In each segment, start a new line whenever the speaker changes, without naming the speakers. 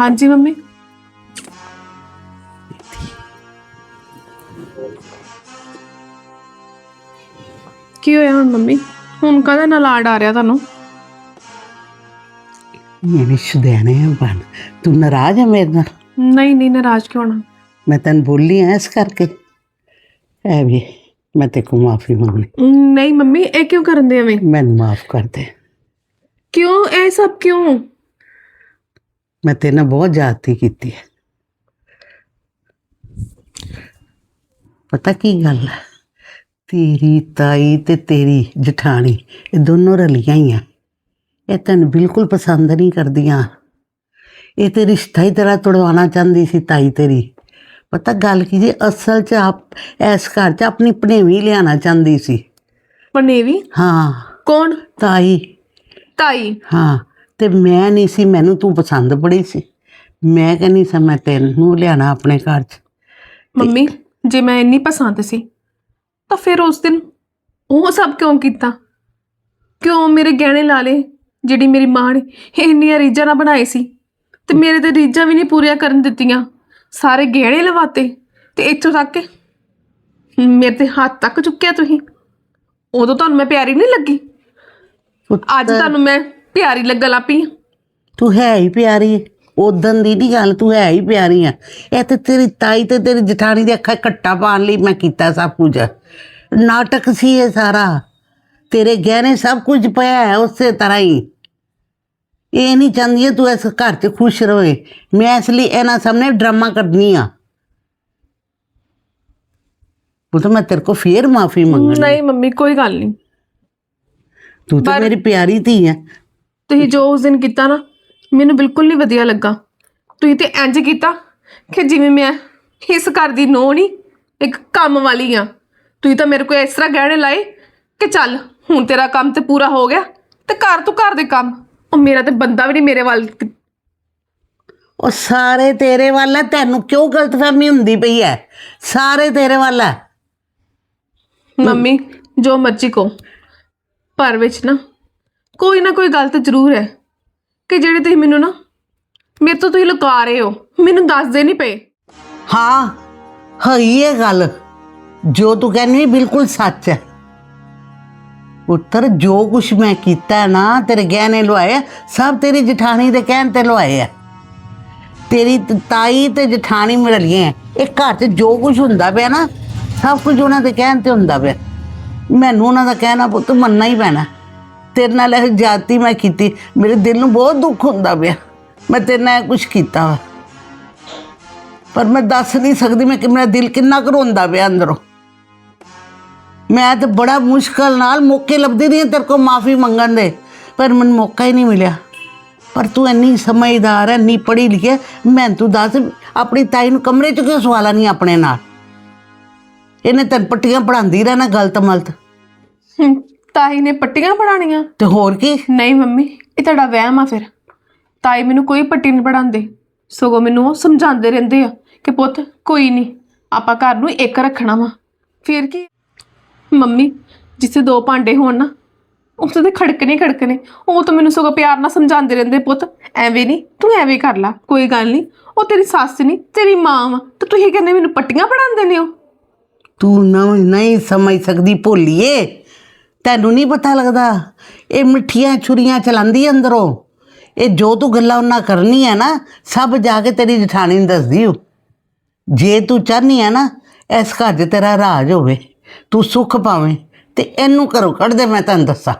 ਹਾਂਜੀ ਮੰਮੀ। ਕੀ ਹੋਇਆ ਹੁਣ ਮੰਮੀ? ਹੁਣ ਕਦਾ ਨਾਲ ਲਾਡ ਆ ਰਿਹਾ ਤੁਹਾਨੂੰ?
ਮੇਰੇ ਸ਼ੁਦੈਣੇ ਬਣ ਤੂੰ ਨਾਰਾਜ਼ ਹੈ ਮੇਰੇ ਨਾਲ?
ਨਹੀਂ ਨਹੀਂ ਨਾਰਾਜ਼ ਕਿਉਂ ਨਾ?
ਮੈਂ ਤੈਨੂੰ ਬੋਲੀ ਐ ਇਸ ਕਰਕੇ। ਐ ਵੀ ਮੈਂ ਤੇ ਕੋ ਮਾਫੀ ਮੰਗਣੀ।
ਨਹੀਂ ਮੰਮੀ ਇਹ ਕਿਉਂ ਕਰਨ ਦੇ ਐਵੇਂ?
ਮੈਨੂੰ ਮਾਫ ਕਰ ਦੇ।
ਕਿਉਂ? ਇਹ ਸਭ ਕਿਉਂ?
ਮੈਂ ਤੇਰੇ ਨਾਲ ਬਹੁਤ ਜ਼ਿਆਦਤੀ ਕੀਤੀ ਹੈ। ਪਤਾ ਕੀ ਗੱਲ ਹੈ? ਤੇਰੀ ਤਾਈ ਤੇ ਤੇਰੀ ਜਠਾਣੀ ਇਹ ਦੋਨੋਂ ਰਲੀਆਂ ਹੀ ਆ। ਇਹ ਤੈਨੂੰ ਬਿਲਕੁਲ ਪਸੰਦ ਨਹੀਂ ਕਰਦੀਆਂ। ਇਹ ਤੇ ਰਿਸ਼ਤਾ ਹੀ ਤੇਰਾ ਤੁੜਵਾਉਣਾ ਚਾਹੁੰਦੀ ਸੀ ਤਾਈ ਤੇਰੀ। ਪਤਾ ਗੱਲ ਕੀ ਜੀ ਅਸਲ 'ਚ ਆਪ ਇਸ ਘਰ 'ਚ ਆਪਣੀ ਭਣੇਵੀਂ ਲਿਆਣਾ ਚਾਹੁੰਦੀ ਸੀ।
ਪਨੇਵੀ
ਹਾਂ।
ਕੌਣ?
ਤਾਈ।
ਤਾਈ?
ਹਾਂ। ਤੇ ਮੈਂ ਨਹੀਂ ਸੀ ਮੈਨੂੰ ਤੂੰ ਪਸੰਦ ਬੜੀ ਸੀ। ਮੈਂ ਕਹਿੰਦੀ ਸੀ ਮੈਂ ਤੈਨੂੰ ਲਿਆਣਾ ਆਪਣੇ ਘਰ 'ਚ।
ਮੰਮੀ ਜੇ ਮੈਂ ਇੰਨੀ ਪਸੰਦ ਸੀ ਤਾਂ ਫਿਰ ਉਸ ਦਿਨ ਉਹ ਸਭ ਕਿਉਂ ਕੀਤਾ? ਕਿਉਂ ਮੇਰੇ ਗਹਿਣੇ ਲਾ ਲਏ ਜਿਹੜੀ ਮੇਰੀ ਮਾਂ ਨੇ ਇੰਨੀਆਂ ਰੀਝਾਂ ਨਾਲ ਬਣਾਏ ਸੀ? ਤੇ ਮੇਰੇ ਤੇ ਰੀਝਾਂ ਵੀ ਨਹੀਂ ਪੂਰੀਆਂ ਕਰਨ ਦਿੱਤੀਆਂ। ਸਾਰੇ ਗਹਿਣੇ ਲਵਾਤੇ ਤੇ ਇੱਥੋਂ ਤੱਕ ਕਿ ਮੇਰੇ ਤੇ ਹੱਥ ਤੱਕ ਚੁੱਕਿਆ ਤੁਸੀਂ। ਉਦੋਂ ਤੁਹਾਨੂੰ ਮੈਂ ਪਿਆਰੀ ਨਹੀਂ ਲੱਗੀ। ਅੱਜ ਤੁਹਾਨੂੰ ਮੈਂ ਪਿਆਰੀ ਲੱਗਣ ਲੱਗ ਪਈ ਹਾਂ।
ਤੂੰ ਹੈ ਹੀ ਪਿਆਰੀ ਉਦੋਂ ਦੀ ਨਹੀਂ ਗੱਲ ਤੂੰ ਹੈ ਹੀ ਪਿਆਰੀ ਆ। ਇਹ ਤੇ ਤੇਰੀ ਤਾਈ ਤੇ ਤੇਰੀ ਜਠਾਣੀ ਦੇ ਅੱਖਾਂ 'ਚ ਕੱਟਾ ਪਾਉਣ ਲਈ ਮੈਂ ਕੀਤਾ ਸਭ ਕੁਝ। ਨਾਟਕ ਸੀ ਇਹ ਸਾਰਾ। ਤੇਰੇ ਗਹਿਣੇ ਸਭ ਕੁਝ ਪਿਆ ਹੈ ਉਸੇ ਤਰ੍ਹਾਂ ਹੀ। ਇਹ ਨਹੀਂ ਚਾਹੁੰਦੀ ਹੈ ਤੂੰ ਇਸ ਘਰ 'ਚ ਖੁਸ਼ ਰਵੇ। ਮੈਂ ਇਸ ਲਈ ਇਹਨਾਂ ਸਾਹਮਣੇ ਡਰਾਮਾ ਕਰਨੀ ਆ। ਉਹ ਤਾਂ ਮੈਂ ਤੇਰੇ ਕੋ ਫੇਰ ਮਾਫੀ ਮੰਗਣੀ
ਨਹੀਂ ਮੰਮੀ ਕੋਈ ਗੱਲ ਨਹੀਂ।
ਤੂੰ ਤਾਂ
ਪਰ-
ਮੇਰੀ ਪਿਆਰੀ ਧੀ ਹੈ
ਤੁਸੀਂ ਜੋ ਉਸ ਦਿਨ ਕੀਤਾ ਨਾ ਮੈਨੂੰ ਬਿਲਕੁਲ ਨਹੀਂ ਵਧੀਆ ਲੱਗਾ। ਤੁਸੀਂ ਤੇ ਇੰਜ ਕੀਤਾ ਕਿ ਜਿਵੇਂ ਮੈਂ ਇਸ ਘਰ ਦੀ ਨੋ ਨਹੀਂ ਇੱਕ ਕੰਮ ਵਾਲੀ ਆ। ਤੁਸੀਂ ਤਾਂ ਮੇਰੇ ਕੋਲ ਇਸ ਤਰ੍ਹਾਂ ਗਹਿਣੇ ਲਾਏ ਕਿ ਚੱਲ ਹੁਣ ਤੇਰਾ ਕੰਮ ਤੇ ਪੂਰਾ ਹੋ ਗਿਆ ਤੇ ਘਰ ਤੂੰ ਘਰ ਦੇ ਕੰਮ। ਉਹ ਮੇਰਾ ਤੇ ਬੰਦਾ ਵੀ ਨਹੀਂ ਮੇਰੇ ਵੱਲ
ਉਹ ਸਾਰੇ ਤੇਰੇ ਵੱਲ ਹੈ ਤੈਨੂੰ ਕਿਉਂ ਗਲਤਫਹਿਮੀ ਹੁੰਦੀ ਪਈ ਹੈ? ਸਾਰੇ ਤੇਰੇ ਵੱਲ ਹੈ।
ਮੰਮੀ ਜੋ ਮਰਜ਼ੀ ਕਹੋ। ਪਰ ਵਿੱਚ ਨਾ ਕੋਈ ਨਾ ਕੋਈ ਗੱਲ ਤਾਂ ਜ਼ਰੂਰ ਹੈ ਕਿ ਜਿਹੜੇ ਤੁਸੀਂ ਮੈਨੂੰ ਨਾ ਮੇਰੇ ਤੋਂ ਤੁਸੀਂ ਲੁਕਾ ਰਹੇ ਹੋ, ਮੈਨੂੰ ਦੱਸਦੇ ਨਹੀਂ ਪਏ।
ਹਾਂ, ਹਈ ਇਹ ਗੱਲ। ਜੋ ਤੂੰ ਕਹਿੰਦੀ ਬਿਲਕੁਲ ਸੱਚ ਹੈ। ਪੁੱਤਰ, ਜੋ ਕੁਛ ਮੈਂ ਕੀਤਾ ਨਾ, ਤੇਰੇ ਗਹਿਣੇ ਲਵਾਏ ਸਭ ਤੇਰੀ ਜਠਾਣੀ ਦੇ ਕਹਿਣ ਤੇ ਲਵਾਏ ਆ। ਤੇਰੀ ਤਾਈ ਤੇ ਜਠਾਣੀ ਮਿਲੀਆਂ ਹੈ। ਇਹ ਘਰ 'ਚ ਜੋ ਕੁਝ ਹੁੰਦਾ ਪਿਆ ਨਾ, ਸਭ ਕੁਝ ਉਹਨਾਂ ਦੇ ਕਹਿਣ ਤੇ ਹੁੰਦਾ ਪਿਆ। ਮੈਨੂੰ ਉਹਨਾਂ ਦਾ ਕਹਿਣਾ ਪੁੱਤ, ਮੰਨਣਾ ਹੀ ਪੈਣਾ। ਤੇਰੇ ਨਾਲ ਇਹ ਜਾਤੀ ਮੈਂ ਕੀਤੀ, ਮੇਰੇ ਦਿਲ ਨੂੰ ਬਹੁਤ ਦੁੱਖ ਹੁੰਦਾ ਪਿਆ। ਮੈਂ ਤੇਰੇ ਨਾਲ ਕੁਝ ਕੀਤਾ ਵਾ। ਪਰ ਮੈਂ ਦੱਸ ਨਹੀਂ ਸਕਦੀ ਮੈਂ ਕਿ ਮੇਰਾ ਦਿਲ ਕਿੰਨਾ ਕੁ ਰੋਂਦਾ ਪਿਆ ਅੰਦਰੋਂ। ਮੈਂ ਤਾਂ ਬੜਾ ਮੁਸ਼ਕਲ ਨਾਲ ਮੌਕੇ ਲੱਭਦੀ ਰਹੀ ਤੇਰੇ ਕੋਲ ਮਾਫੀ ਮੰਗਣ ਦੇ, ਪਰ ਮੈਨੂੰ ਮੌਕਾ ਹੀ ਨਹੀਂ ਮਿਲਿਆ। ਪਰ ਤੂੰ ਇੰਨੀ ਸਮਝਦਾਰ ਹੈ, ਇੰਨੀ ਪੜ੍ਹੀ ਲਿਖੀ ਹੈ, ਮੈਂ ਤੂੰ ਦੱਸ, ਆਪਣੀ ਤਾਈ ਨੂੰ ਕਮਰੇ 'ਚ ਕਿਉਂ ਸਵਾਲਾ ਨਹੀਂ ਆਪਣੇ ਨਾਲ? ਇਹਨੇ ਤੈਨੂੰ ਪੱਟੀਆਂ ਪੜਾਉਂਦੀ ਰਹਿਣਾ ਗਲਤ ਮਲਤ।
ਤਾਈ ਨੇ ਪੱਟੀਆਂ ਪੜਾਣੀਆਂ
ਤੇ ਹੋਰ ਕੀ?
ਨਹੀਂ ਮੰਮੀ ਇਹ ਤੁਹਾਡਾ ਵਹਿਮ ਆ ਫਿਰ। ਤਾਈ ਮੈਨੂੰ ਕੋਈ ਪੱਟੀ ਨਹੀਂ ਪੜਾਉਂਦੇ ਸਗੋਂ ਮੈਨੂੰ ਉਹ ਸਮਝਾਉਂਦੇ ਰਹਿੰਦੇ ਆ ਕਿ ਪੁੱਤ ਕੋਈ ਨਹੀਂ ਆਪਾਂ ਘਰ ਨੂੰ ਇੱਕ ਰੱਖਣਾ ਵਾ। ਫਿਰ ਕੀ? ਮੰਮੀ ਜਿੱਥੇ ਦੋ ਭਾਂਡੇ ਹੋਣ ਨਾ ਉੱਥੇ ਤੇ ਖੜਕਣੇ ਖੜਕਣੇ। ਉਹ ਤਾਂ ਮੈਨੂੰ ਸਗੋਂ ਪਿਆਰ ਨਾਲ ਸਮਝਾਉਂਦੇ ਰਹਿੰਦੇ ਪੁੱਤ। ਐਵੇਂ ਨਹੀਂ ਤੂੰ ਐਵੇਂ ਕਰ ਲੈ ਕੋਈ ਗੱਲ ਨਹੀਂ। ਉਹ ਤੇਰੀ ਸੱਸ ਨਹੀਂ ਤੇਰੀ ਮਾਂ ਵਾ। ਤੇ ਤੁਸੀਂ ਕਹਿੰਦੇ ਮੈਨੂੰ ਪੱਟੀਆਂ ਪੜਾਉਂਦੇ ਨੇ ਹੋ
ਤੂੰ ਨਾ ਨਹੀਂ ਸਮਝ ਸਕਦੀ ਭੋਲੀਏ। ਤੈਨੂੰ ਨਹੀਂ ਪਤਾ ਲੱਗਦਾ? ਇਹ ਮਿੱਠੀਆਂ ਛੁਰੀਆਂ ਚਲਾਉਂਦੀ ਹੈ ਅੰਦਰੋਂ? ਇਹ ਜੋ ਤੂੰ ਗੱਲਾਂ ਉਹਨਾਂ ਕਰਨੀ ਹੈ ਨਾ, ਸਭ ਜਾ ਕੇ ਤੇਰੀ ਜਠਾਣੀ ਨੂੰ ਦੱਸਦੀ ਹੋ ਜੇ ਤੂੰ ਚਾਹਨੀ ਹੈ ਨਾ, ਇਸ ਘਰ 'ਚ ਤੇਰਾ ਰਾਜ ਹੋਵੇ, ਤੂੰ ਸੁੱਖ ਪਾਵੇਂ ਤੇ ਇਹਨੂੰ ਘਰੋਂ ਕੱਢ ਦੇ, ਮੈਂ ਤੈਨੂੰ ਦੱਸਾਂ।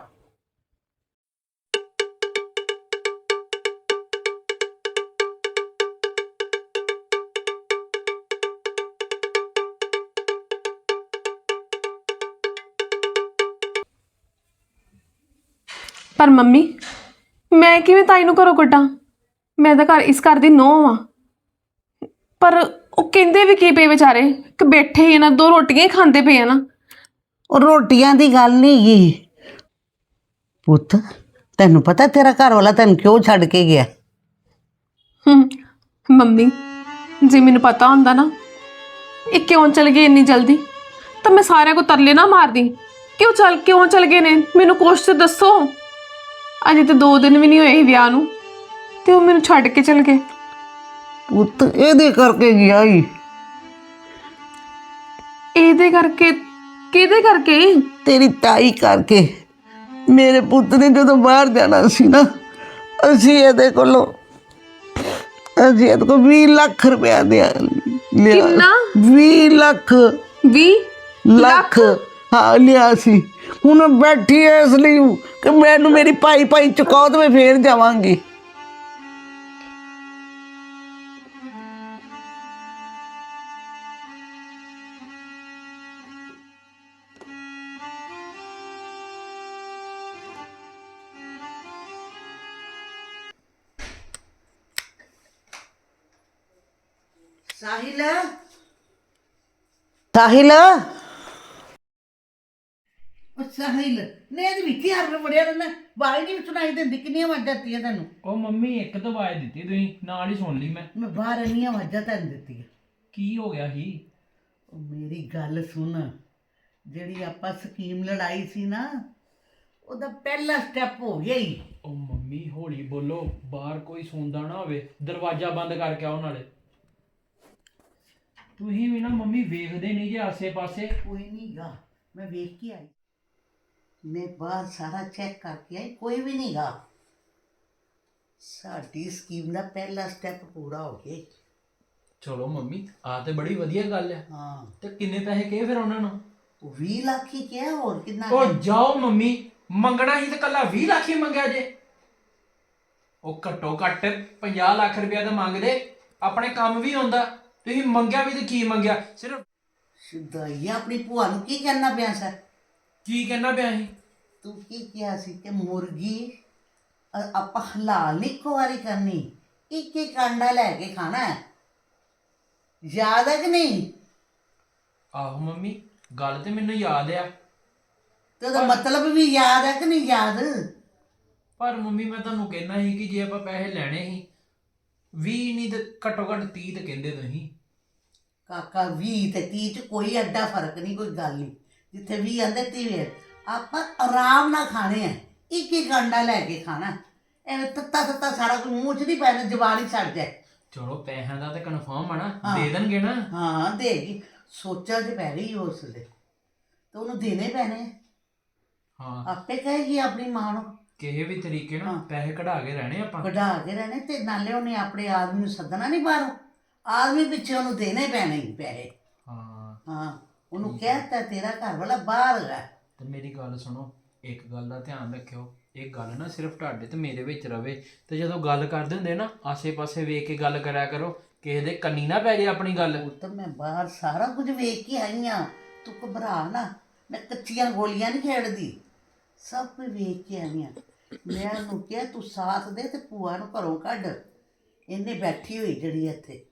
ਪਰ ਮੰਮੀ ਮੈਂ ਕਿਵੇਂ ਤਾਈ ਨੂੰ ਘਰੋਂ ਕੱਢਾਂ ਮੈਂ ਤਾਂ ਘਰ ਇਸ ਘਰ ਦੀ ਨੂੰਹ ਆ ਪਰ ਉਹ ਕਹਿੰਦੇ ਵੀ ਕੀ ਪਏ ਵਿਚਾਰੇ? ਕਿ ਬੈਠੇ ਹੀ ਨਾ ਦੋ ਰੋਟੀਆਂ ਹੀ ਖਾਂਦੇ ਪਏ ਆ ਨਾ।
ਉਹ ਰੋਟੀਆਂ ਦੀ ਗੱਲ ਨਹੀਂ ਗੀ। ਪੁੱਤ ਤੈਨੂੰ ਪਤਾ ਤੇਰਾ ਘਰ ਵਾਲਾ ਤੈਨੂੰ ਕਿਉਂ ਛੱਡ ਕੇ ਗਿਆ?
ਹਮ, ਮੰਮੀ ਜੇ ਮੈਨੂੰ ਪਤਾ ਹੁੰਦਾ ਨਾ ਇਹ ਕਿਉਂ ਚਲ ਗਏ ਇੰਨੀ ਜਲਦੀ? ਤਾਂ ਮੈਂ ਸਾਰਿਆਂ ਕੋ ਤਰਲੇ ਨਾ ਮਾਰਦੀ। ਕਿਉਂ ਚਲ ਕਿਉਂ ਚਲ ਗਏ ਨੇ? ਮੈਨੂੰ ਕੁਛ ਤੇ ਦੱਸੋ। ਅਜੇ ਤੇ 2 ਦਿਨ ਵੀ ਨਹੀਂ ਹੋਏ ਸੀ ਵਿਆਹ ਨੂੰ। ਤੇ ਉਹ ਮੈਨੂੰ ਛੱਡ ਕੇ ਚਲ ਗਏ।
ਪੁੱਤ ਇਹਦੇ ਕਰਕੇ ਗਿਆ ਈ
ਇਹਦੇ ਕਰਕੇ ਕਿਹਦੇ ਕਰਕੇ?
ਤੇਰੀ ਤਾਈ ਕਰਕੇ। ਮੇਰੇ ਪੁੱਤ ਨੇ ਜਦੋਂ ਬਾਹਰ ਜਾਣਾ ਸੀ ਨਾ ਅਸੀਂ ਇਹਦੇ ਕੋਲੋਂ ਅਸੀਂ ਇਹਦੇ ਕੋਲ 20 ਲੱਖ ਰੁਪਇਆ ਦੇ ਲਿਆ।
ਕਿੰਨਾ?
20 ਲੱਖ।
20
ਲੱਖ? ਹਾਂ ਲਿਆ ਸੀ। ਹੁਣ ਬੈਠੀ ਐ ਇਸ ਲਈ ਕਿ ਮੈਨੂੰ ਮੇਰੀ ਭਾਈ ਭਾਈ ਚੁਕਾਓ ਤੇ ਮੈਂ ਫੇਰ ਜਾਵਾਂਗੀ। ਸਾਹਿਲ? ਸਾਹਿਲ? ਉਹ ਸਾਹਿਲ ਨੇ ਇਹਦੇ ਵਿੱਚ ਹੀ ਹਰਨ ਵੜਿਆ ਰਹਿਣਾ ਬਾਈ ਨਹੀਂ ਸੁਣਾਈ ਦਿੰਦੀ ਕਿੰਨੀਆਂ ਆਵਾਜ਼ਾਂ ਦਿੱਤੀਆਂ ਤੈਨੂੰ?
ਉਹ ਮੰਮੀ ਇੱਕ ਤਾਂ ਆਵਾਜ਼ ਦਿੱਤੀ ਤੁਸੀਂ ਨਾਲ ਹੀ ਸੁਣ ਲਈ ਮੈਂ।
ਮੈਂ ਬਾਹਰ ਇੰਨੀਆਂ ਆਵਾਜ਼ਾਂ ਤੈਨੂੰ ਦਿੱਤੀਆਂ।
ਕੀ ਹੋ ਗਿਆ ਸੀ?
ਉਹ ਮੇਰੀ ਗੱਲ ਸੁਣ। ਜਿਹੜੀ ਆਪਾਂ ਸਕੀਮ ਲੜਾਈ ਸੀ ਨਾ ਉਹਦਾ ਪਹਿਲਾ ਸਟੈਪ ਹੋ ਗਿਆ ਹੀ।
ਉਹ ਮੰਮੀ ਹੌਲੀ ਬੋਲੋ ਬਾਹਰ ਕੋਈ ਸੁਣਦਾ ਨਾ ਹੋਵੇ ਦਰਵਾਜ਼ਾ ਬੰਦ ਕਰਕੇ ਆਓ ਨਾਲੇ। ਤੁਸੀਂ ਵੀ ਨਾ ਮੰਮੀ ਵੇਖਦੇ ਨਹੀਂ ਜੇ ਆਸੇ-ਪਾਸੇ।
ਕੋਈ ਨਹੀਂ ਗਾ ਮੈਂ ਵੇਖ ਕੇ ਆਈ। ਮੈਂ ਬਾਹਰ ਸਾਰਾ ਚੈੱਕ ਕਰਕੇ ਆਈ ਕੋਈ ਵੀ ਨਹੀਂ ਗਾ। ਸਾਡੀ ਸਕੀਮ ਦਾ ਪਹਿਲਾ ਸਟੈਪ ਪੂਰਾ ਹੋ ਗਿਆ ਈ।
ਚਲੋ ਮੰਮੀ ਆ ਤੇ ਬੜੀ ਵਧੀਆ ਗੱਲ ਹੈ
ਹਾਂ।
ਤੇ ਕਿੰਨੇ ਪੈਸੇ ਕਹੇ ਫਿਰ ਉਹਨਾਂ ਨੂੰ?
ਉਹ 20 ਲੱਖ ਹੀ ਕਿਹਾ ਹੋਰ ਕਿੰਨਾ
ਉਹ
ਕਿਹਾ?
ਜਾਓ ਮੰਮੀ ਮੰਗਣਾ ਹੀ ਤੇ ਕੱਲਾ 20 ਲੱਖ ਹੀ ਮੰਗਿਆ ਜੇ। ਉਹ ਘੱਟੋ ਘੱਟ 50 ਲੱਖ ਰੁਪਇਆ ਤਾਂ ਮੰਗਦੇ ਆਪਣੇ ਕੰਮ ਵੀ ਆਉਂਦਾ ਤੁਸੀਂ ਮੰਗਿਆ ਵੀ ਤੇ ਕੀ ਮੰਗਿਆ? ਸਿਰਫ
ਸ਼ੁੱਧਾਈਆ ਆਪਣੀ ਭੂਆ ਨੂੰ ਕੀ ਕਹਿਣਾ ਪਿਆ ਸਰ?
ਕੀ ਕਹਿਣਾ ਪਿਆ ਸੀ?
ਤੂੰ ਕੀ ਕਿਹਾ ਸੀ ਕਿ ਮੁਰਗੀ ਅ- ਆਪਾਂ ਹਲਾਲ ਇੱਕੋ ਵਾਰੀ ਕਰਨੀ। ਇੱਕ ਇੱਕ ਅੰਡਾ ਲੈ ਕੇ ਖਾਣਾ ਹੈ। ਯਾਦ ਹੈ ਕਿ ਨਹੀਂ?
ਆਹੋ ਮੰਮੀ ਗੱਲ ਤੇ ਮੈਨੂੰ ਯਾਦ ਆ।
ਤੇ ਉਹਦਾ ਮਤਲਬ ਵੀ ਯਾਦ ਹੈ ਕਿ ਨਹੀਂ ਯਾਦ?
ਪਰ ਮੰਮੀ ਮੈਂ ਤੁਹਾਨੂੰ ਕਹਿਣਾ ਸੀ ਕਿ ਜੇ ਆਪਾਂ ਪੈਸੇ ਲੈਣੇ ਸੀ 20 ਨਹੀਂ ਤੇ ਘੱਟੋ ਘੱਟ 30 ਤੇ ਕਹਿੰਦੇ ਤੁਸੀਂ।
ਕਾਕਾ 20 ਤੇ 30 ਚ ਕੋਈ ਐਡਾ ਫ਼ਰਕ ਨਹੀਂ ਕੋਈ ਗੱਲ ਨਹੀਂ। ਜਿੱਥੇ 20 ਆਂਦੇ 30 ਹੈ ਆਪਾਂ ਆਰਾਮ ਨਾਲ ਖਾਣੇ ਆ। ਇੱਕ ਇੱਕ ਅੰਡਾ ਲੈ ਕੇ ਖਾਣਾ। ਐਵੇਂ ਤੱਤਾ ਤੱਤਾ ਸਾਰਾ ਕੁਝ ਮੂੰਹ ਚ ਨਹੀਂ ਪੈਣਾ ਜ਼ਬਾਨ ਹੀ ਛੱਡ ਜਾਏ।
ਚਲੋ ਪੈਸਿਆਂ ਦਾ ਤੇ ਕਨਫਰਮ ਆ ਨਾ।
ਹਾਂ।
ਦੇ ਦੇਣਗੇ ਨਾ।
ਹਾਂ ਦੇਗੀ ਸੋਚਾਂ 'ਚ ਪੈ ਗਈ ਉਸ ਲਈ ਤੇ ਉਹਨੂੰ ਦੇਣੇ ਪੈਣੇ ਆ।
ਹਾਂ।
ਆਪੇ ਕਹੇਗੀ ਆਪਣੀ ਮਾਂ ਨੂੰ।
ਕਿਸੇ ਵੀ ਤਰੀਕੇ ਨਾਲ
ਹਾਂ।
ਪੈਸੇ ਕਢਾ ਕੇ ਰਹਿਣੇ ਆਪਾਂ।
ਕਢਾ ਕੇ ਰਹਿਣੇ ਤੇ ਨਾਲੇ ਉਹਨੇ ਆਪਣੇ ਆਦਮੀ ਨੂੰ ਸੱਦਣਾ ਨਹੀਂ ਬਾਹਰੋਂ। ਆਦਮੀ ਪਿੱਛੇ ਉਹਨੂੰ ਦੇਣੇ ਪੈਣੇ ਹੀ ਪੈਸੇ।
ਹਾਂ।
ਹਾਂ। ਉਹਨੂੰ ਕਹਿਤਾ ਤੇਰਾ ਘਰ ਵਾਲਾ ਬਾਹਰ ਹੈ।
ਤੇ ਮੇਰੀ ਗੱਲ ਸੁਣੋ ਇੱਕ ਗੱਲ ਦਾ ਧਿਆਨ ਰੱਖਿਓ। ਇਹ ਗੱਲ ਨਾ ਸਿਰਫ ਤੁਹਾਡੇ ਤੇ ਮੇਰੇ ਵਿੱਚ ਰਵੇ। ਤੇ ਜਦੋਂ ਗੱਲ ਕਰਦੇ ਹੁੰਦੇ ਨਾ ਆਸੇ-ਪਾਸੇ ਵੇਖ ਕੇ ਗੱਲ ਕਰਿਆ ਕਰੋ ਕਿਸੇ ਦੇ ਕੰਨੀ ਨਾ ਪੈ ਜੇ ਆਪਣੀ ਗੱਲ।
ਉਹ ਤਾਂ ਮੈਂ ਬਾਹਰ ਸਾਰਾ ਕੁਝ ਵੇਖ ਕੇ ਆਈ ਆ। ਤੂੰ ਘਬਰਾ ਨਾ। ਮੈਂ ਕੱਚੀਆਂ ਗੋਲੀਆਂ ਨਹੀਂ ਖੇਡਦੀ। ਸਭ ਕੁਝ ਵੇਖ ਕੇ ਆਈ ਆ। ਮੈਂ ਉਹਨੂੰ ਕਿਹਾ ਤੂੰ ਸਾਥ ਦੇ ਤੇ ਭੂਆ ਨੂੰ ਘਰੋਂ ਕੱਢ। ਇਹਨੇ ਬੈਠੀ ਹੋਈ ਜਿਹੜੀ ਇੱਥੇ।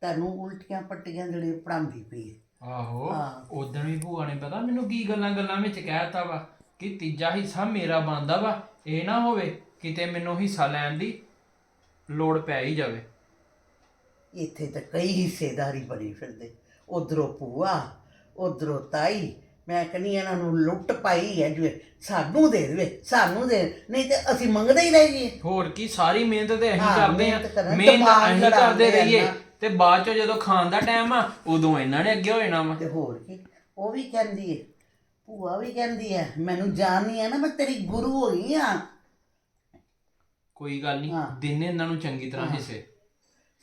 ਤੁਹਾਨੂੰ ਉਲਟੀਆਂ ਪੱਟੀਆਂ ਜਿਹੜੇ ਪੜਾਉਂਦੀ ਪਈ ਹੈ।
ਆਹੋ
ਹਾਂ।
ਉਦੋਂ ਵੀ ਭੂਆ ਨੇ ਪਤਾ ਮੈਨੂੰ ਕੀ ਗੱਲਾਂ ਗੱਲਾਂ ਵਿੱਚ ਕਹਿਤਾ ਵਾ ਕਿ ਤੀਜਾ ਹਿੱਸਾ ਮੇਰਾ ਬਣਦਾ ਵਾ ਇਹ ਨਾ ਹੋਵੇ ਕਿਤੇ ਮੈਨੂੰ ਹਿੱਸਾ ਲੈਣ ਦੀ ਲੋੜ ਪੈ ਹੀ ਜਾਵੇ
ਇੱਥੇ ਤਾਂ ਕਈ ਹਿੱਸੇਦਾਰੀ ਬਣੀ ਫਿਰਦੇ ਉਧਰੋਂ ਭੂਆ ਉਧਰੋਂ ਤਾਈ ਮੈਂ ਕਹਿੰਦੀ ਇਹਨਾਂ ਨੂੰ ਲੁੱਟ ਪਾਈ ਹੈ ਜਿਵੇਂ ਸਾਨੂੰ ਦੇ ਦੇਵੇ ਸਾਨੂੰ ਦੇ ਨਹੀਂ ਤੇ ਅਸੀਂ ਮੰਗਦੇ ਹੀ ਰਹਿ ਜਾਈਏ
ਹੋਰ ਕੀ ਸਾਰੀ ਮਿਹਨਤ ਤੇ ਅਸੀਂ
ਹਾਂ,
ਕਰਦੇ ਆ
ਮਿਹਨਤ ਕਰਨ,
ਮਿਹਨਤ
ਦਿਮਾਗ
ਅਸੀਂ
ਲੜਾਉਂਦੇ
ਕਰਦੇ ਰਹੀਏ
ਰਹਿਣਾ।
ਤੇ ਬਾਅਦ ਚ ਜਦੋਂ ਖਾਣ ਦਾ ਟਾਈਮ ਆ ਉਦੋਂ ਇਹਨਾਂ ਨੇ ਅੱਗੇ ਹੋ ਜਾਣਾ ਵਾ
ਤੇ ਹੋਰ ਕੀ ਉਹ ਵੀ ਕਹਿੰਦੀ ਹੈ ਭੂਆ ਵੀ ਕਹਿੰਦੀ ਹੈ ਮੈਨੂੰ ਜਾਣਨੀ ਹੈ ਨਾ ਮੈਂ ਤੇਰੀ ਗੁਰੂ ਹੋਈ ਆ
ਕੋਈ ਗੱਲ ਨਹੀਂ
ਹਾਂ।
ਦਿਨੇ ਇਹਨਾਂ ਨੂੰ ਚੰਗੀ ਤਰ੍ਹਾਂ
ਹਾਂ।
ਹਿੱਸੇ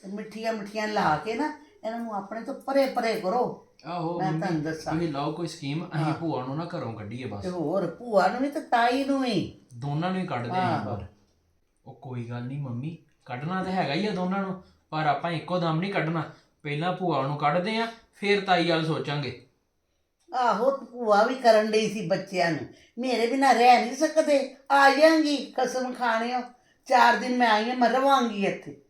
ਮਿੱਠੀਆਂ ਮਿੱਠੀਆਂ ਲਾ ਕੇ ਨਾ ਇਹਨਾਂ ਨੂੰ ਆਪਣੇ ਤੋਂ ਪਰੇ ਪਰੇ ਕਰੋ
ਆਹੋ
ਮੈਂ
ਮੰਮੀ,
ਤੁਹਾਨੂੰ ਦੱਸਾਂ।
ਤੁਸੀਂ ਲਾਓ ਕੋਈ ਸਕੀਮ ਅਸੀਂ
ਹਾਂ।
ਭੂਆ ਨੂੰ ਨਾ ਘਰੋਂ ਕੱਢੀਏ ਬਸ
ਤੇ ਹੋਰ ਭੂਆ ਨੂੰ ਵੀ ਤੇ ਤਾਈ ਨੂੰ ਵੀ
ਦੋਨਾਂ ਨੂੰ ਹੀ ਕੱਢਦੇ
ਹਾਂ।
ਆਂ ਬਾਹਰ ਉਹ ਕੋਈ ਗੱਲ ਨਹੀਂ ਮੰਮੀ ਕੱਢਣਾ ਤਾਂ ਹੈਗਾ ਹੀ ਆ ਦੋਨਾਂ ਨੂੰ ਪਰ ਆਪਾਂ ਇੱਕੋ ਦਮ ਨਹੀਂ ਕੱਢਣਾ। ਪਹਿਲਾਂ ਭੂਆ ਨੂੰ ਕੱਢਦੇ ਆ, ਫਿਰ ਤਾਈ ਵਾਲ ਸੋਚਾਂਗੇ।
ਆਹੋ, ਭੂਆ ਵੀ ਕਰਨ ਡਈ ਸੀ ਬੱਚਿਆਂ ਨੂੰ। ਮੇਰੇ ਬਿਨਾ ਰਹਿ ਨਹੀਂ ਸਕਦੇ। ਆ ਜਾਾਂਗੀ ਕਸਮ ਖਾਣਿਓ। ਚਾਰ ਦਿਨ ਮੈਂ ਆਈ ਹਾਂ ਮੈਂ ਰਵਾਂਗੀ ਇੱਥੇ।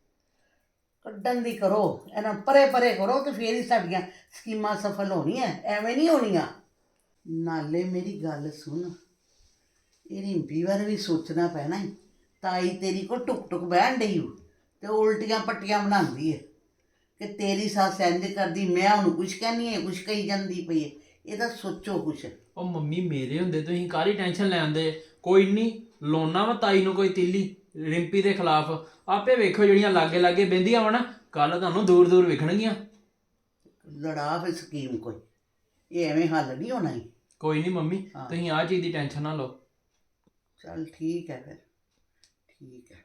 ਕੱਢਣ ਦੀ ਕਰੋ। ਇਹਨਾਂ ਨੂੰ ਪਰੇ ਪਰੇ ਕਰੋ ਤੇ ਫੇਰ ਹੀ ਸਾਡੀਆਂ ਸਕੀਮਾਂ ਸਫਲ ਹੋਣੀਆਂ। ਐਵੇਂ ਨਹੀਂ ਹੋਣੀਆਂ। ਨਾਲੇ ਮੇਰੀ ਗੱਲ ਸੁਣ। ਇਹ ਰਿੰਪੀ ਬਾਰੇ ਵੀ ਸੋਚਣਾ ਪੈਣਾ ਈ। ਤਾਈ ਤੇਰੀ ਕੋ ਟੁਕ ਟੁਕ ਬਹਿਣ ਡਈ ਓ। ਤੇ ਉਲਟੀਆਂ ਪੱਟੀਆਂ ਬਣਾਉਂਦੀ ਏ। ਕਿ ਤੇਰੀ ਸੱਸ ਇੰਜ ਕਰਦੀ ਮੈਂ ਉਹਨੂੰ ਕੁਛ ਕਹਿੰਦੀ ਹੈ ਕੁਛ ਕਹੀ ਜਾਂਦੀ ਪਈ ਹੈ ਇਹਦਾ ਸੋਚੋ ਕੁਛ।
ਉਹ ਮੰਮੀ ਮੇਰੇ ਹੁੰਦੇ ਤੁਸੀਂ ਕਾਹਲੀ ਟੈਨਸ਼ਨ ਲੈਂਦੇ ਕੋਈ ਨਹੀਂ ਲੋਨਾ ਵਾ ਤਾਈ ਨੂੰ ਕੋਈ ਤਿੱਲੀ ਰਿੰਪੀ ਦੇ ਖਿਲਾਫ। ਆਪੇ ਵੇਖੋ ਜਿਹੜੀਆਂ ਲਾਗੇ ਲਾਗੇ ਬਹਿੰਦੀਆਂ ਵਾ ਨਾ ਕੱਲ ਤੁਹਾਨੂੰ ਦੂਰ ਦੂਰ ਵਿਖਣਗੀਆਂ।
ਲੜਾ ਫਿਰ ਸਕੀਮ ਕੋਈ। ਇਹ ਐਵੇਂ ਹੱਲ ਨਹੀਂ ਹੋਣਾ ਹੀ
ਕੋਈ ਨਹੀਂ ਮੰਮੀ
ਹਾਂ।
ਤੁਸੀਂ ਆਹ ਚੀਜ਼ ਦੀ ਟੈਨਸ਼ਨ ਨਾ ਲਓ।
ਚੱਲ ਠੀਕ ਹੈ ਫਿਰ। ਠੀਕ ਹੈ।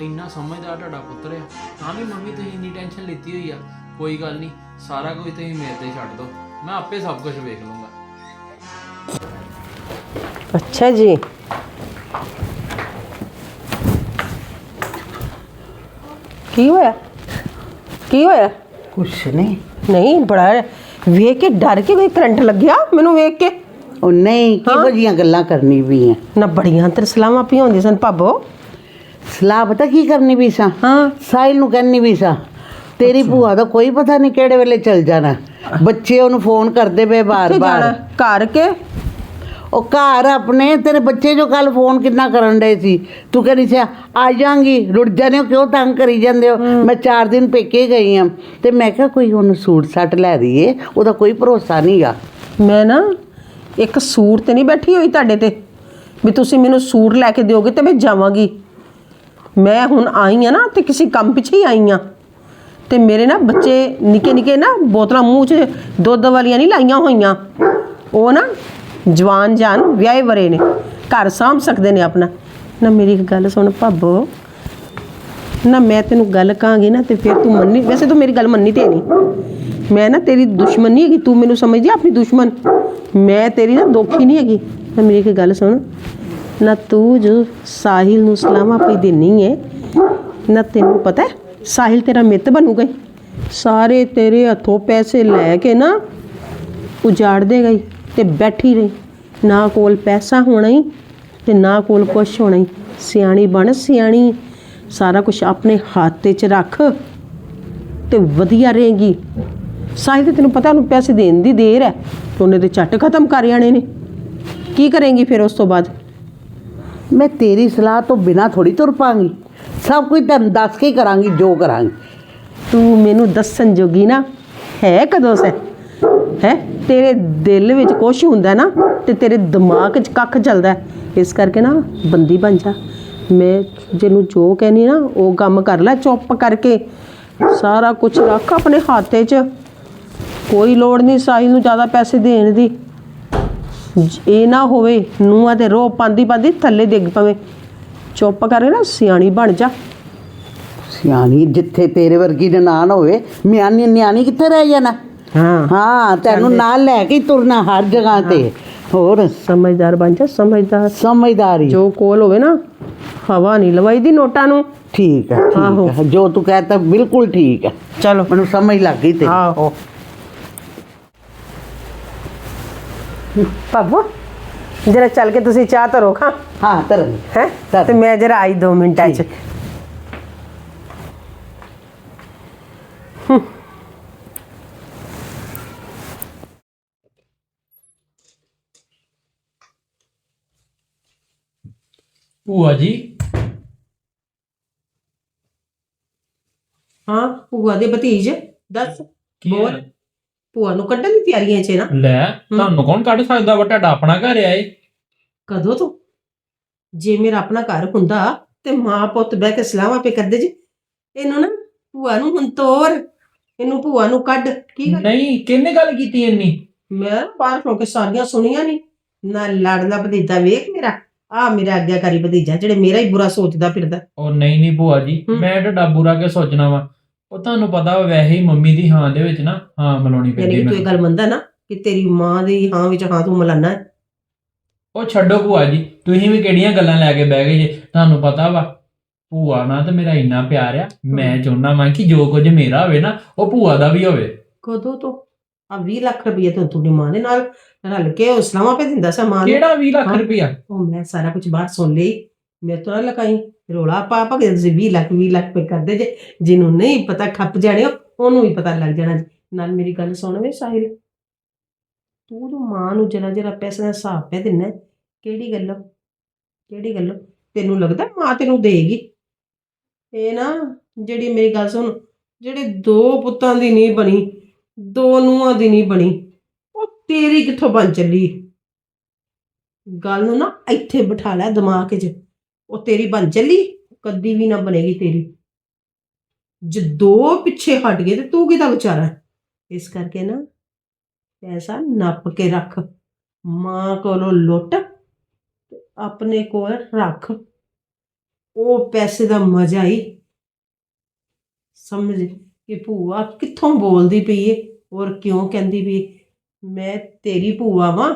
ਇੰਨਾ ਸਮਝਦਾਰ ਤੁਹਾਡਾ ਪੁੱਤਰ ਆ ਤਾਂ ਵੀ ਮੰਮੀ ਤੁਸੀਂ ਇੰਨੀ ਟੈਨਸ਼ਨ ਲਿੱਤੀ ਹੋਈ ਆ। ਕੋਈ ਗੱਲ ਨਹੀਂ ਸਾਰਾ ਕੁਝ ਤੁਸੀਂ ਮੇਰੇ ਤੇ ਛੱਡ ਦਿਓ। ਮੈਂ ਆਪੇ ਸਭ ਕੁਝ ਵੇਖ ਲੂੰਗਾ
ਅੱਛਾ ਜੀ। ਕੀ ਹੋਇਆ? ਕੀ ਹੋਇਆ?
ਕੁਛ ਨਹੀਂ।
ਨਹੀਂ ਬੜਾ ਵੇਖ ਕੇ ਡਰ ਕੇ ਕੋਈ ਕਰੰਟ ਲੱਗਿਆ ਮੈਨੂੰ ਵੇਖ ਕੇ?
ਉਹ ਨਹੀਂ ਕਿਹੋ ਜੀਆਂ ਗੱਲਾਂ ਕਰਨੀ ਵੀ ਹੈ
ਨਾ ਬੜੀਆਂ ਤੇਰੇ ਸਲਾਮਾਂ ਪਈ ਹੁੰਦੀ ਸਨ ਭਾਬੋ।
ਸਲਾਹ ਪਤਾ ਕੀ ਕਰਨੀ ਵੀ ਸਾਂ?
ਹਾਂ।
ਸਾਹਿਲ ਨੂੰ ਕਹਿੰਨੀ ਵੀ ਸਾਂ ਤੇਰੀ ਭੂਆ ਦਾ ਕੋਈ ਪਤਾ ਨਹੀਂ ਕਿਹੜੇ ਵੇਲੇ ਚਲ ਜਾਣਾ। ਬੱਚੇ ਉਹਨੂੰ ਫੋਨ ਕਰਦੇ ਪਏ ਬਾਰ-ਬਾਰ।
ਘਰ ਕੇ?
ਉਹ ਘਰ ਆਪਣੇ ਤੇਰੇ ਬੱਚੇ ਜੋ ਕੱਲ ਫੋਨ ਕਿੰਨਾ ਕਰਨ ਡਏ ਸੀ। ਤੂੰ ਕਹਿੰਦੀ ਸੀ ਆ ਜਾਾਂਗੀ ਰੁੜ ਜਾਣੇ ਹੋ ਕਿਉਂ ਤੰਗ ਕਰੀ ਜਾਂਦੇ ਹੋ? ਮੈਂ 4 ਦਿਨ ਪੇਕੇ ਗਈ ਆ ਤੇ ਮੈਂ ਕਿਹਾ ਕੋਈ ਉਹਨੂੰ ਸੂਟ ਸੱਟ ਲੈ ਦਈਏ ਉਹਦਾ ਕੋਈ ਭਰੋਸਾ ਨਹੀਂਗਾ
ਮੈਂ ਨਾ ਇੱਕ ਸੂਟ ਤੇ ਨਹੀਂ ਬੈਠੀ ਹੋਈ ਤੁਹਾਡੇ ਤੇ? ਵੀ ਤੁਸੀਂ ਮੈਨੂੰ ਸੂਟ ਲੈ ਕੇ ਦਿਓਗੇ ਤੇ ਮੈਂ ਜਾਵਾਂਗੀ। ਮੈਂ ਹੁਣ ਆਈ ਆ ਨਾ ਤੇ ਕਿਸੇ ਕੰਮ ਪਿੱਛੇ ਹੀ ਆਈ ਆ। ਤੇ ਮੇਰੇ ਨਾ ਬੱਚੇ ਨਿੱਕੇ ਨਿੱਕੇ ਨਾ ਬੋਤਲਾਂ ਮੂੰਹ 'ਚ ਦੁੱਧ ਵਾਲੀਆਂ ਨਹੀਂ ਲਾਈਆਂ ਹੋਈਆਂ। ਉਹ ਨਾ ਜਵਾਨ ਜਾਨ ਵਿਆਹੇ ਵਰੇ ਨੇ, ਘਰ ਸਾਂਭ ਸਕਦੇ ਨੇ ਆਪਣਾ। ਨਾ ਮੇਰੀ ਇੱਕ ਗੱਲ ਸੁਣ ਭਾਬੋ, ਨਾ ਮੈਂ ਤੈਨੂੰ ਗੱਲ ਕਹਾਂਗੀ ਨਾ ਤੇ ਫਿਰ ਤੂੰ ਮੰਨੀ, ਵੈਸੇ ਤੂੰ ਮੇਰੀ ਗੱਲ ਮੰਨੀ ਤੇ ਨਹੀਂ। ਮੈਂ ਨਾ ਤੇਰੀ ਦੁਸ਼ਮਣ ਨਹੀਂ ਹੈਗੀ, ਤੂੰ ਮੈਨੂੰ ਸਮਝਦੀ ਆ ਆਪਣੀ ਦੁਸ਼ਮਣ। ਮੈਂ ਤੇਰੀ ਨਾ ਦੋਖੀ ਨਹੀਂ ਹੈਗੀ। ਨਾ ਮੇਰੀ ਇੱਕ ਗੱਲ ਸੁਣ ਨਾ ਤੂੰ ਜੋ ਸਾਹਿਲ ਨੂੰ ਸਲਾਮਾ ਪਈ ਦੇਣੀ ਹੈ ਨਾ ਤੈਨੂੰ ਪਤਾ ਸਾਹਿਲ ਤੇਰਾ ਮਿੱਤ ਬਣੂਗਾ ਹੀ। ਸਾਰੇ ਤੇਰੇ ਹੱਥੋਂ ਪੈਸੇ ਲੈ ਕੇ ਨਾ ਉਜਾੜ ਦੇ ਗਈ ਤੇ ਬੈਠੀ ਰਹੀ। ਨਾ ਕੋਲ ਪੈਸਾ ਹੋਣਾ ਹੀ ਤੇ ਨਾ ਕੋਲ ਕੁਛ ਹੋਣਾ ਹੀ। ਸਿਆਣੀ ਬਣ, ਸਿਆਣੀ। ਸਾਰਾ ਕੁਝ ਆਪਣੇ ਹੱਥ 'ਚ ਰੱਖ ਤੇ ਵਧੀਆ ਰਹੇਗੀ। ਸਾਹਿਲ ਤੇ ਤੈਨੂੰ ਪਤਾ ਉਹਨੂੰ ਪੈਸੇ ਦੇਣ ਦੀ ਦੇਰ ਹੈ। ਤੇ ਉਹਨੇ ਤੇ ਝੱਟ ਖਤਮ ਕਰ ਜਾਣੇ ਨੇ। ਕੀ ਕਰੇਂਗੀ ਫਿਰ ਉਸ ਤੋਂ ਬਾਅਦ?
ਮੈਂ ਤੇਰੀ ਸਲਾਹ ਤੋਂ ਬਿਨਾ ਥੋੜੀ ਤੁਰ ਪਾਂਗੀ। ਸਭ ਕੁਝ ਤੈਨੂੰ ਦੱਸ ਕੇ ਕਰਾਂਗੀ, ਜੋ ਕਰਾਂਗੀ।
ਤੂੰ ਮੈਨੂੰ ਦੱਸਣ ਜੋਗੀ ਨਾ, ਹੈ ਕਦੋਂ ਸੇ ਹੈ? ਤੇਰੇ ਦਿਲ ਵਿੱਚ ਕੁਛ ਹੁੰਦਾ ਨਾ, ਤੇ ਤੇਰੇ ਦਿਮਾਗ 'ਚ ਕੱਖ ਚੱਲਦਾ ਇਸ ਕਰਕੇ ਨਾ ਬੰਦੀ ਬਣ ਜਾ। ਮੈਂ ਜਿਹਨੂੰ ਜੋ ਕਹਿਨੀ ਨਾ, ਉਹ ਕੰਮ ਕਰ ਲੈ ਚੁੱਪ ਕਰਕੇ। ਸਾਰਾ ਕੁਝ ਰੱਖ ਆਪਣੇ ਹੱਥੇ 'ਚ। ਕੋਈ ਲੋੜ ਨਹੀਂ ਸਾਹਿਲ ਨੂੰ ਜ਼ਿਆਦਾ ਪੈਸੇ ਦੇਣ ਦੀ। ਇਹ ਨਾ ਹੋਵੇ ਨੂੰਹਾਂ ਤੇ ਰੋ ਪਾਂਦੀ ਪਾਂਦੀ ਥੱਲੇ ਡਿੱਗ ਪਵੇ। ਚੁੱਪ ਕਰੇ ਨਾ ਸਿਆਣੀ ਬਣ ਜਾ।
ਸਿਆਣੀ ਜਿੱਥੇ ਤੇਰੇ ਵਰਗੀ ਨਨਾਣ ਹੋਵੇ ਮਿਆਨੀ ਨਿਆਣੀ ਕਿੱਥੇ ਰਹਿ ਜਾਣਾ?
ਹਾਂ।
ਹਾਂ ਤੈਨੂੰ ਨਾਲ ਲੈ ਕੇ ਹੀ ਤੁਰਨਾ ਹਰ ਜਗ੍ਹਾ ਤੇ। ਹੋਰ?
ਸਮਝਦਾਰ ਬਣ ਜਾ ਸਮਝਦਾਰ।
ਸਮਝਦਾਰੀ।
ਜੋ ਕੋਲ ਹੋਵੇ ਨਾ ਹਵਾ ਨਹੀਂ ਲਵਾਈ ਦੀ ਨੋਟਾਂ ਨੂੰ।
ਠੀਕ ਹੈ
ਆਹੋ।
ਠੀਕ ਹੈ। ਜੋ ਤੂੰ ਕਹਤਾ ਬਿਲਕੁਲ ਠੀਕ ਹੈ।
ਚਲੋ।
ਮੈਨੂੰ ਸਮਝ ਲੱਗ ਗਈ ਤੇ
ਆਹੋ। ਬਾਬੂ ਜਰਾ ਚੱਲ ਕੇ ਤੁਸੀਂ ਚਾਹ ਧਰੋ ਖਾਂ
ਹਾਂ ਤਰਨ
ਹੈ?
ਧਰ।
ਤੇ ਮੈਂ ਜਰਾ ਆਈ 2 ਮਿੰਟਾਂ 'ਚ।
ਭੂਆ ਜੀ।
ਹਾਂ ਭੂਆ ਦੇ ਭਤੀਜ ਦੱਸ
ਕੀ
ਬੋਲ।
ਹੈ?
ਭੂਆ ਨੂੰ ਕੱਢਣ ਦੀ ਤਿਆਰੀਆਂ 'ਚ ਨਾ।
ਲੈ ਤੁਹਾਨੂੰ ਕੌਣ ਕੱਢ ਸਕਦਾ ਵਾ? ਤੁਹਾਡਾ ਆਪਣਾ ਘਰ ਆ ਇਹ।
ਕਦੋਂ ਤੋਂ? ਜੇ ਮੇਰਾ ਆਪਣਾ ਘਰ ਹੁੰਦਾ ਤੇ ਮਾਂ ਪੁੱਤ ਬਹਿ ਕੇ ਸਲਾਹਾਂ ਪੇ ਕਰਦੇ ਜੀ। ਇਹਨੂੰ ਨਾ ਭੂਆ ਨੂੰ ਹੁਣ ਤੋਰ। ਇਹਨੂੰ ਭੂਆ ਨੂੰ ਕੱਢ। ਕੀ ਗੱਲ?
ਨਹੀਂ ਕਿੰਨੇ ਗੱਲ ਕੀਤੀ ਇੰਨੀ?
ਮੈਂ ਬਾਹਰ ਖਲੋ ਕੇ ਸਾਰੀਆਂ ਸੁਣੀਆਂ ਨਹੀਂ ਨਾ ਲੜਦਾ ਭਤੀਜਾ ਵੇਖ ਮੇਰਾ। ਆ ਮੇਰਾ ਆਗਿਆਕਾਰੀ ਭਤੀਜਾ ਜਿਹੜੇ ਮੇਰਾ ਹੀ ਬੁਰਾ ਸੋਚਦਾ ਫਿਰਦਾ।
ਉਹ ਨਹੀਂ ਨਹੀਂ ਭੂਆ ਜੀ। ਮੈਂ ਤੁਹਾਡਾ ਬੁਰਾ ਕਿਉਂ ਸੋਚਣਾ ਵਾ? ਉਹ ਤੁਹਾਨੂੰ ਪਤਾ ਵਾ ਵੈਸੇ ਹੀ ਮੰਮੀ ਦੀ ਹਾਂ ਦੇ ਵਿੱਚ ਨਾ ਹਾਂ ਮਿਲਾਉਣੀ
ਯਾਨੀ
ਪੈਂਦੀ
ਕਿ ਤੂੰ ਇਹ
ਮੈਨੂੰ
ਗੱਲ ਮੰਨਦਾ ਨਾ ਕਿ ਤੇਰੀ ਮਾਂ ਦੀ ਹਾਂ ਵਿੱਚ ਹਾਂ ਤੂੰ ਮਲਾਨਾ ਹੈ।
ਉਹ ਛੱਡੋ ਭੂਆ ਜੀ ਤੁਸੀਂ ਵੀ ਕਿਹੜੀਆਂ ਗੱਲਾਂ ਲੈ ਕੇ ਬਹਿ ਗਏ ਜੇ ਤੁਹਾਨੂੰ ਪਤਾ ਵਾ ਭੂਆ ਨਾਲ ਤਾਂ ਮੇਰਾ ਇੰਨਾ ਪਿਆਰ ਆ ਮੈਂ ਚਾਹੁੰਦਾ ਵਾਂ ਕਿ ਜੋ ਕੁਝ ਮੇਰਾ ਹੋਵੇ ਨਾ ਉਹ ਭੂਆ ਦਾ ਵੀ ਹੋਵੇ।
ਕਦੋਂ ਤੋਂ? ਆ 20 ਲੱਖ ਰੁਪਏ ਤੋਂ ਤੁਹਾਡੀ ਮਾਂ ਦੇ ਨਾਲ ਰਲ ਕੇ ਉਸ ਲਾਵਾਂ ਪੇ ਦਿੰਦਾ ਸਾ ਮਾਂ ਨੂੰ।
ਕਿਹੜਾ 20 ਲੱਖ
ਹਾਂ।
ਰੁਪਇਆ
ਉਹ ਮੈਂ ਸਾਰਾ ਕੁਝ ਬਾਹਰ ਸੁਣ ਲਈ। ਮੇਰੇ ਤੋਂ ਨਾ ਲਕਾਈ ਰੋਲਾ ਪਾ ਪਾ ਕੇ 20 ਲੱਖ 20 ਲੱਖ ਪੇ ਕਰਦੇ ਜੇ। ਜਿਹਨੂੰ ਨਹੀਂ ਪਤਾ ਖੱਪ ਜਾਣੇ ਉਹਨੂੰ ਵੀ ਪਤਾ ਲੱਗ ਜਾਣਾ ਨਾਲ ਮੇਰੀ ਗੱਲ ਸੁਣ ਵੇ ਸਾਹਿਲ, ਤੂੰ ਜੋ ਮਾਂ ਨੂੰ ਜਰਾ ਜਰਾ ਪੈਸੇ ਦਾ ਹਿਸਾਬ ਪੈ ਦਿੰਨਾ ਕਿਹੜੀ ਗੱਲੋਂ? ਕਿਹੜੀ ਗੱਲੋਂ? ਤੈਨੂੰ ਲੱਗਦਾ ਮਾਂ ਤੈਨੂੰ ਦੇਗੀ? ਇਹ ਨਾ ਜਿਹੜੀ ਮੇਰੀ ਗੱਲ ਸੁਣ, ਜਿਹੜੇ ਦੋ ਪੁੱਤਾਂ ਦੀ ਨਹੀਂ ਬਣੀ, ਦੋ ਨੂੰਹਾਂ ਦੀ ਨਹੀਂ ਬਣੀ, ਉਹ ਤੇਰੀ ਕਿੱਥੋਂ ਬਣ ਚੱਲੀ ਗੱਲ ਨੂੰ ਨਾ ਇੱਥੇ ਬਿਠਾ ਲੈ ਦਿਮਾਗ 'ਚ। ਉਹ ਤੇਰੀ ਬਣ ਚੱਲੀ, ਕਦੀ ਵੀ ਨਾ ਬਣੇਗੀ ਤੇਰੀ। ਜੇ ਦੋ ਪਿੱਛੇ ਹਟ ਗਏ ਤੇ ਤੂੰ ਕਿਹਦਾ ਵਿਚਾਰਾ ਇਸ ਕਰਕੇ ਨਾ ਪੈਸਾ ਨੱਪ ਕੇ ਰੱਖ। ਮਾਂ ਕੋਲੋਂ ਲੁੱਟ ਆਪਣੇ ਕੋਲ ਰੱਖ। ਉਹ ਪੈਸੇ ਦਾ ਮਜ਼ਾ ਹੀ। ਸਮਝ ਕਿ ਭੂਆ ਕਿੱਥੋਂ ਬੋਲਦੀ ਪਈ ਏ ਔਰ ਕਿਉਂ ਕਹਿੰਦੀ ਵੀ ਮੈਂ ਤੇਰੀ ਭੂਆ ਵਾਂ,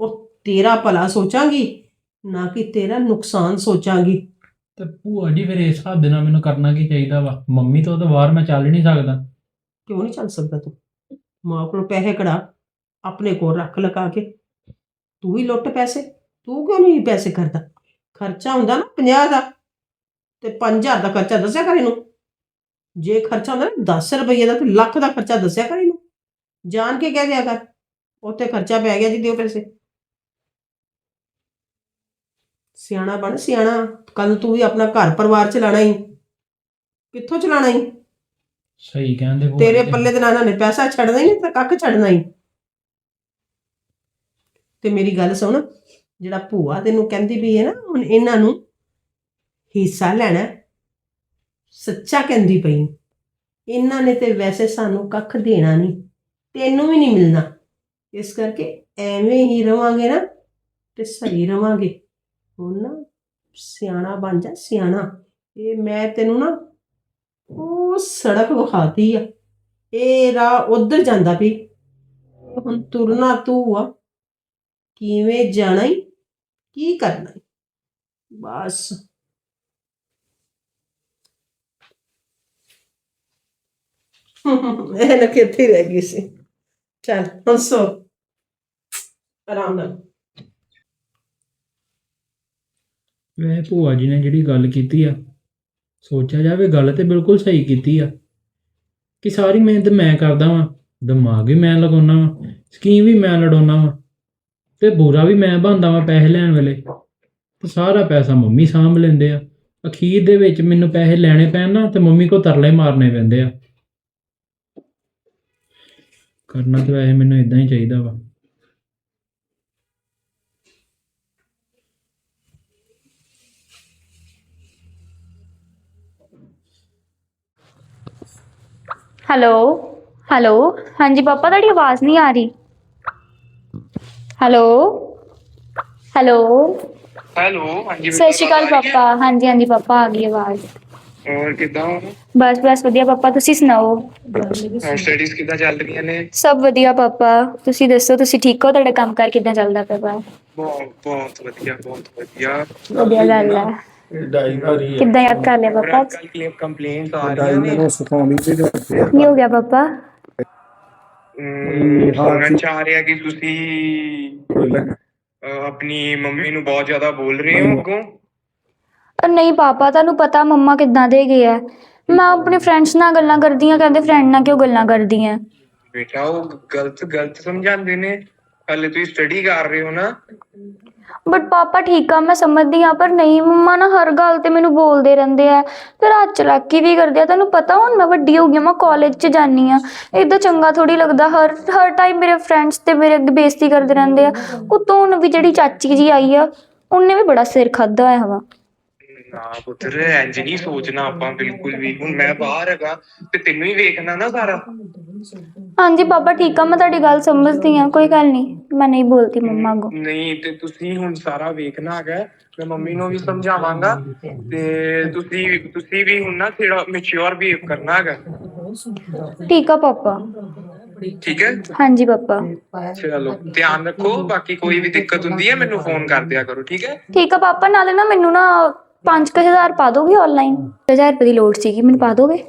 ਉਹ ਤੇਰਾ ਭਲਾ ਸੋਚਾਂਗੀ। ਨਾ ਕਿ ਤੇਰਾ ਨੁਕਸਾਨ ਸੋਚਾਂਗੀ।
ਤੇ ਭੂਆ ਜੀ ਫਿਰ ਇਸ ਹਿਸਾਬ ਦੇ ਨਾਲ ਮੈਨੂੰ ਕਰਨਾ ਕੀ ਚਾਹੀਦਾ ਵਾ? ਮੰਮੀ ਤੋਂ ਤਾਂ ਬਾਹਰ ਮੈਂ ਚੱਲ ਹੀ ਨਹੀਂ ਸਕਦਾ।
ਕਿਉਂ ਨਹੀਂ ਚੱਲ ਸਕਦਾ ਤੂੰ? ਮਾਂ ਕੋਲ ਪੈਸੇ ਕਢਾ ਆਪਣੇ ਕੋਲ ਰੱਖ ਲਗਾ ਕੇ। ਤੂੰ ਹੀ ਲੁੱਟ ਪੈਸੇ ਤੂੰ ਕਿਉਂ ਨਹੀਂ ਪੈਸੇ ਕਰਦਾ ਖਰਚਾ ਹੁੰਦਾ ਨਾ 50 ਦਾ ਤੇ 5000 ਦਾ ਖਰਚਾ ਦੱਸਿਆ ਕਰ ਇਹਨੂੰ। ਜੇ ਖਰਚਾ ਹੁੰਦਾ ਨਾ 10 ਰੁਪਏ ਦਾ ਤੇ ਲੱਖ ਦਾ ਖਰਚਾ ਦੱਸਿਆ ਕਰ ਇਹਨੂੰ। ਜਾਣ ਕੇ ਕਹਿ ਦਿਆ ਕਰ ਉੱਥੇ ਖਰਚਾ ਪੈ ਗਿਆ ਜੀ ਦਿਓ ਪੈਸੇ। ਸਿਆਣਾ ਬਣ ਸਿਆਣਾ। ਕੱਲ ਤੂੰ ਵੀ ਆਪਣਾ ਘਰ ਪਰਿਵਾਰ ਚਲਾਣਾ ਹੀ ਕਿੱਥੋਂ ਚਲਾਣਾ ਹੀ
ਸਹੀ ਕਹਿੰਦੇ ਭੂਆ
ਤੇਰੇ
ਜੀ।
ਪੱਲੇ ਤੇ ਨਾ ਇਹਨਾਂ ਨੇ ਪੈਸਾ ਛੱਡਣਾ ਹੀ ਨਹੀਂ ਤਾਂ ਕੱਖ ਛੱਡਣਾ ਹੀ ਤੇ ਮੇਰੀ ਗੱਲ ਸੁਣ ਜਿਹੜਾ ਭੂਆ ਤੈਨੂੰ ਕਹਿੰਦੀ ਵੀ ਹੈ ਨਾ ਹੁਣ ਇਹਨਾਂ ਨੂੰ ਹਿੱਸਾ ਲੈਣਾ ਹੈ। ਸੱਚਾ ਕਹਿੰਦੀ ਪਈ ਇਹਨਾਂ ਨੇ ਤੇ ਵੈਸੇ ਸਾਨੂੰ ਕੱਖ ਦੇਣਾ ਨਹੀਂ ਤੈਨੂੰ ਵੀ ਨਹੀਂ ਮਿਲਣਾ। ਇਸ ਕਰਕੇ ਐਵੇਂ ਹੀ ਰਵਾਂਗੇ ਨਾ ਤੇ ਸਹੀ ਰਵਾਂਗੇ। ਹੁਣ ਨਾ ਸਿਆਣਾ ਬਣ ਜਾ, ਸਿਆਣਾ। ਇਹ ਮੈਂ ਤੈਨੂੰ ਨਾ ਉਹ ਸੜਕ ਵਿਖਾਤੀ ਆ। ਇਹ ਰਾਹ ਉਧਰ ਜਾਂਦਾ ਵੀ। ਹੁਣ ਤੁਰਨਾ ਤੂੰ ਆ। ਕਿਵੇਂ ਜਾਣਾ ਈ? ਕੀ ਕਰਨਾ ਈ? ਬਸ। ਇਹ ਨਾ ਕਿੱਥੇ ਰਹਿ ਗਈ ਸੀ। ਚੱਲ ਹੁਣ ਸੋ। ਆਰਾਮ ਨਾਲ।
ਵੈਸੇ ਭੂਆ ਜੀ ਨੇ ਜਿਹੜੀ ਗੱਲ ਕੀਤੀ ਆ, ਸੋਚਿਆ ਜਾਵੇ ਗੱਲ ਤੇ ਬਿਲਕੁਲ ਸਹੀ ਕੀਤੀ ਆ, ਕਿ ਸਾਰੀ ਮਿਹਨਤ ਮੈਂ ਕਰਦਾ ਵਾਂ, ਦਿਮਾਗ ਵੀ ਮੈਂ ਲਗਾਉਣਾ ਵਾਂ, ਸਕੀਮ ਵੀ ਮੈਂ ਲੜਾਉਣਾ ਵਾਂ, ਤੇ ਬੁਰਾ ਵੀ ਮੈਂ ਬਣਦਾ ਵਾਂ ਪੈਸੇ ਲੈਣ ਵੇਲੇ, ਤੇ ਸਾਰਾ ਪੈਸਾ ਮੰਮੀ ਸਾਂਭ ਲੈਂਦੇ ਆ, ਅਖੀਰ ਦੇ ਵਿੱਚ ਮੈਨੂੰ ਪੈਸੇ ਲੈਣੇ ਪੈਣ ਨਾ, ਤੇ ਮੰਮੀ ਕੋ ਤਰਲੇ ਮਾਰਨੇ ਪੈਂਦੇ ਆ। ਕਰਨਾ ਤੇ ਵੈਸੇ ਮੈਨੂੰ ਇਦਾਂ ਹੀ ਚਾਹੀਦਾ ਵਾ।
ਹੈਲੋ ਹੈਲੋ ਹਾਂਜੀ ਪਾਪਾ ਤੁਹਾਡੀ ਆਵਾਜ਼ ਨਹੀਂ ਆ ਰਹੀ। Hello hello.
ਹੈਲੋ ਹਾਂਜੀ
ਸਤਿ ਸ਼੍ਰੀ ਅਕਾਲ ਪਾਪਾ ਹਾਂਜੀ ਹਾਂਜੀ ਪਾਪਾ ਆ ਗਈ ਆਵਾਜ਼।
ਹੋਰ ਕਿਦਾਂ
ਬਸ ਬਸ ਵਧੀਆ ਪਾਪਾ ਤੁਸੀਂ ਸੁਣਾਓ?
ਸਟੱਡੀਜ਼ ਕਿਦਾਂ ਚੱਲ ਰਹੀਆਂ ਨੇ?
ਸਭ ਵਧੀਆ ਪਾਪਾ ਤੁਸੀਂ ਦੱਸੋ ਤੁਸੀਂ ਠੀਕ ਹੋ? ਤੁਹਾਡਾ ਕੰਮ ਕਾਰ ਕਿੱਦਾਂ ਚੱਲਦਾ ਪਿਆ
ਬਹੁਤ ਬਹੁਤ ਵਧੀਆ ਬਹੁਤ ਵਧੀਆ।
ਵਧੀਆ ਗੱਲ ਹੈ ਕਿੱਦਾਂ ਯਾਦ ਕਰ ਲਿਆ ਪਾਪਾ?
ਕੱਲ ਕਲੇਮ ਕੰਪਲੇਂਟ ਆ ਰਹੀਆਂ ਨੇ।
ਕੀ ਹੋ ਗਿਆ ਪਾਪਾ?
ਅਮ, ਸੁਣਨ ਚ ਆ ਰਿਹਾ ਕਿ ਤੁਸੀਂ ਅਹ, ਆਪਣੀ ਮੰਮੀ ਨੂੰ ਬਹੁਤ ਜ਼ਿਆਦਾ ਬੋਲ ਰਹੇ ਹੋ ਅੱਗੋਂ?
ਅ, ਨਹੀਂ ਪਾਪਾ ਤੁਹਾਨੂੰ ਪਤਾ ਮੰਮਾ ਕਿੱਦਾਂ ਦੇ ਗਏ ਆ। ਮੈਂ ਆਪਣੇ ਫਰੈਂਡਸ ਨਾਲ ਗੱਲਾਂ ਕਰਦੀ ਆ ਕਹਿੰਦੇ ਫਰੈਂਡ ਨਾਲ ਕਿਉਂ ਗੱਲਾਂ ਕਰਦੀ ਆ?
ਬੇਟਾ ਉਹ ਗਲਤ ਗਲਤ ਸਮਝਾਉਂਦੇ ਨੇ। ਹਲੇ ਤੁਸੀਂ ਸਟੱਡੀ ਕਰ ਰਹੇ ਹੋ ਨਾ।
ਬਟ ਪਾਪਾ ਠੀਕ ਆ ਮੈਂ ਸਮਝਦੀ ਆ ਪਰ ਨਹੀਂ ਮੰਮਾ ਨਾ ਹਰ ਗੱਲ ਤੇ ਮੈਨੂੰ ਬੋਲਦੇ ਰਹਿੰਦੇ ਆ। ਫਿਰ ਰਾਤ ਚਲਾਕੀ ਵੀ ਕਰਦੇ ਆ ਤੈਨੂੰ ਪਤਾ ਹੁਣ ਮੈਂ ਵੱਡੀ ਹੋ ਗਈ ਆ, ਮੈਂ ਕਾਲਜ 'ਚ ਜਾਨੀ ਆ। ਇਦਾਂ ਚੰਗਾ ਥੋੜੀ ਲੱਗਦਾ ਹਰ ਹਰ ਟਾਈਮ ਮੇਰੇ ਫਰੈਂਡਸ ਤੇ ਮੇਰੇ ਅੱਗੇ ਬੇਇੱਜ਼ਤੀ ਕਰਦੇ ਰਹਿੰਦੇ ਆ। ਉਤੋਂ ਹੁਣ ਵੀ ਜਿਹੜੀ ਚਾਚੀ ਜੀ ਆਈ ਆ ਉਹਨੇ ਵੀ ਬੜਾ ਸਿਰ ਖਾਦਾ ਹੋਇਆ ਵਾ।
ਨਾ ਪੁੱਤਰ ਇੰਜ ਨਹੀਂ ਸੋਚਣਾ ਆਪਾਂ ਬਿਲਕੁਲ ਵੀ। ਹੁਣ ਮੈਂ ਬਾਹਰ ਹੈਗਾ ਤੇ ਤੈਨੂੰ ਹੀ ਵੇਖਣਾ ਨਾ ਸਾਰਾ।
ਹਾਂਜੀ ਪਾਪਾ ਠੀਕ ਆ ਮੈਂ ਤੁਹਾਡੀ ਗੱਲ ਸਮਝਦੀ ਆ ਕੋਈ ਗੱਲ ਨਹੀਂ। ਮੈਂ ਨਹੀਂ ਬੋਲਦੀ ਮੰਮਾ ਅੱਗੋਂ।
ਨਹੀਂ ਤੇ ਤੁਸੀਂ ਹੁਣ ਸਾਰਾ ਵੇਖਣਾ ਹੈਗਾ ਮੈਂ ਮੰਮੀ ਨੂੰ ਵੀ ਸਮਝਾਵਾਂਗਾ। ਤੇ ਤੁਸੀਂ ਤੁਸੀਂ ਵੀ ਹੁਣ ਨਾ ਥੋੜਾ ਮੈਚੁਰ ਬਿਹੇਵ ਕਰਨਾ ਹੈਗਾ।
ਠੀਕ ਆ ਪਾਪਾ।
ਠੀਕ ਹੈ?
ਹਾਂਜੀ ਪਾਪਾ।
ਚਲੋ ਧਿਆਨ ਰੱਖੋ ਬਾਕੀ ਕੋਈ ਵੀ ਦਿੱਕਤ ਹੁੰਦੀ ਹੈ ਮੈਨੂੰ ਫੋਨ ਕਰ ਦਿਆ ਕਰੋ ਠੀਕ ਹੈ?
ਠੀਕ ਆ ਪਾਪਾ ਨਾਲੇ ਨਾ ਮੈਨੂੰ ਨਾ 5000 ਪਾ ਦੋਗੇ ਆਨਲਾਈਨ 1000 ਰੁਪਏ ਦੀ ਲੋੜ ਸੀਗੀ ਮੈਨੂੰ ਪਾ ਦੋਗੇ?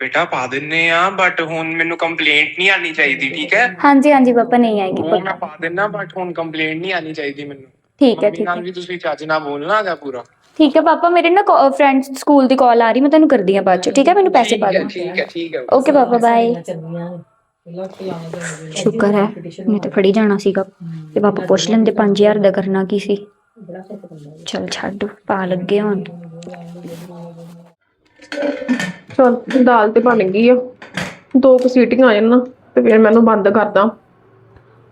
ਬੇਟਾ ਪਾ ਦਿੰਨੇ ਆ ਬਟ ਹੁਣ ਮੈਨੂੰ ਕੰਪਲੇਂਟ ਨਹੀਂ ਆਣੀ ਚਾਹੀਦੀ ਠੀਕ ਹੈ?
ਹਾਂਜੀ ਹਾਂਜੀ ਪਾਪਾ ਨਹੀਂ ਆਏਗੀ
ਉਹ ਮੈਂ ਪਾ ਦਿੰਨਾ ਬਟ ਹੁਣ ਕੰਪਲੇਂਟ ਨਹੀਂ ਆਣੀ ਚਾਹੀਦੀ ਮੈਨੂੰ।
ਠੀਕ ਹੈ ਠੀਕ
ਨਾਲ ਵੀ ਤੁਸੀਂ ਚੱਜ ਨਾਲ ਬੋਲਣਾ ਹੈਗਾ ਪੂਰਾ।
ਠੀਕ ਹੈ ਪਾਪਾ ਮੇਰੇ ਨਾ ਫਰੈਂਡਸ ਸਕੂਲ ਦੀ ਕਾਲ ਆ ਰਹੀ ਮੈਂ ਤੁਹਾਨੂੰ ਕਰਦੀ ਆ ਬਾਅਦ ਚ ਠੀਕ ਹੈ? ਮੈਨੂੰ ਪੈਸੇ ਪਾ ਦਿਓ।
ਠੀਕ ਹੈ ਠੀਕ ਹੈ।
ਓਕੇ ਪਾਪਾ ਬਾਏ ਸ਼ੁਕਰ ਹੈ ਮੈਂ ਤਾਂ ਫੜੀ ਜਾਣਾ ਸੀਗਾ। ਤੇ ਪਾਪਾ ਪੁੱਛ ਲੈਂਦੇ 5000 ਦਾ ਕਰਨਾ ਕੀ ਸੀ? ਚਲ ਛੱਡ ਪਾ ਲੱਗੇ ਹੁਣ।
ਚਲ ਦਾਲ ਤੇ ਬਣ ਗਈ ਆ। ਦੋ ਕੁ ਸੀਟੀਆਂ ਆ ਜਾਣ ਨਾ ਤੇ ਫਿਰ ਮੈਨੂੰ ਬੰਦ ਕਰਦਾ।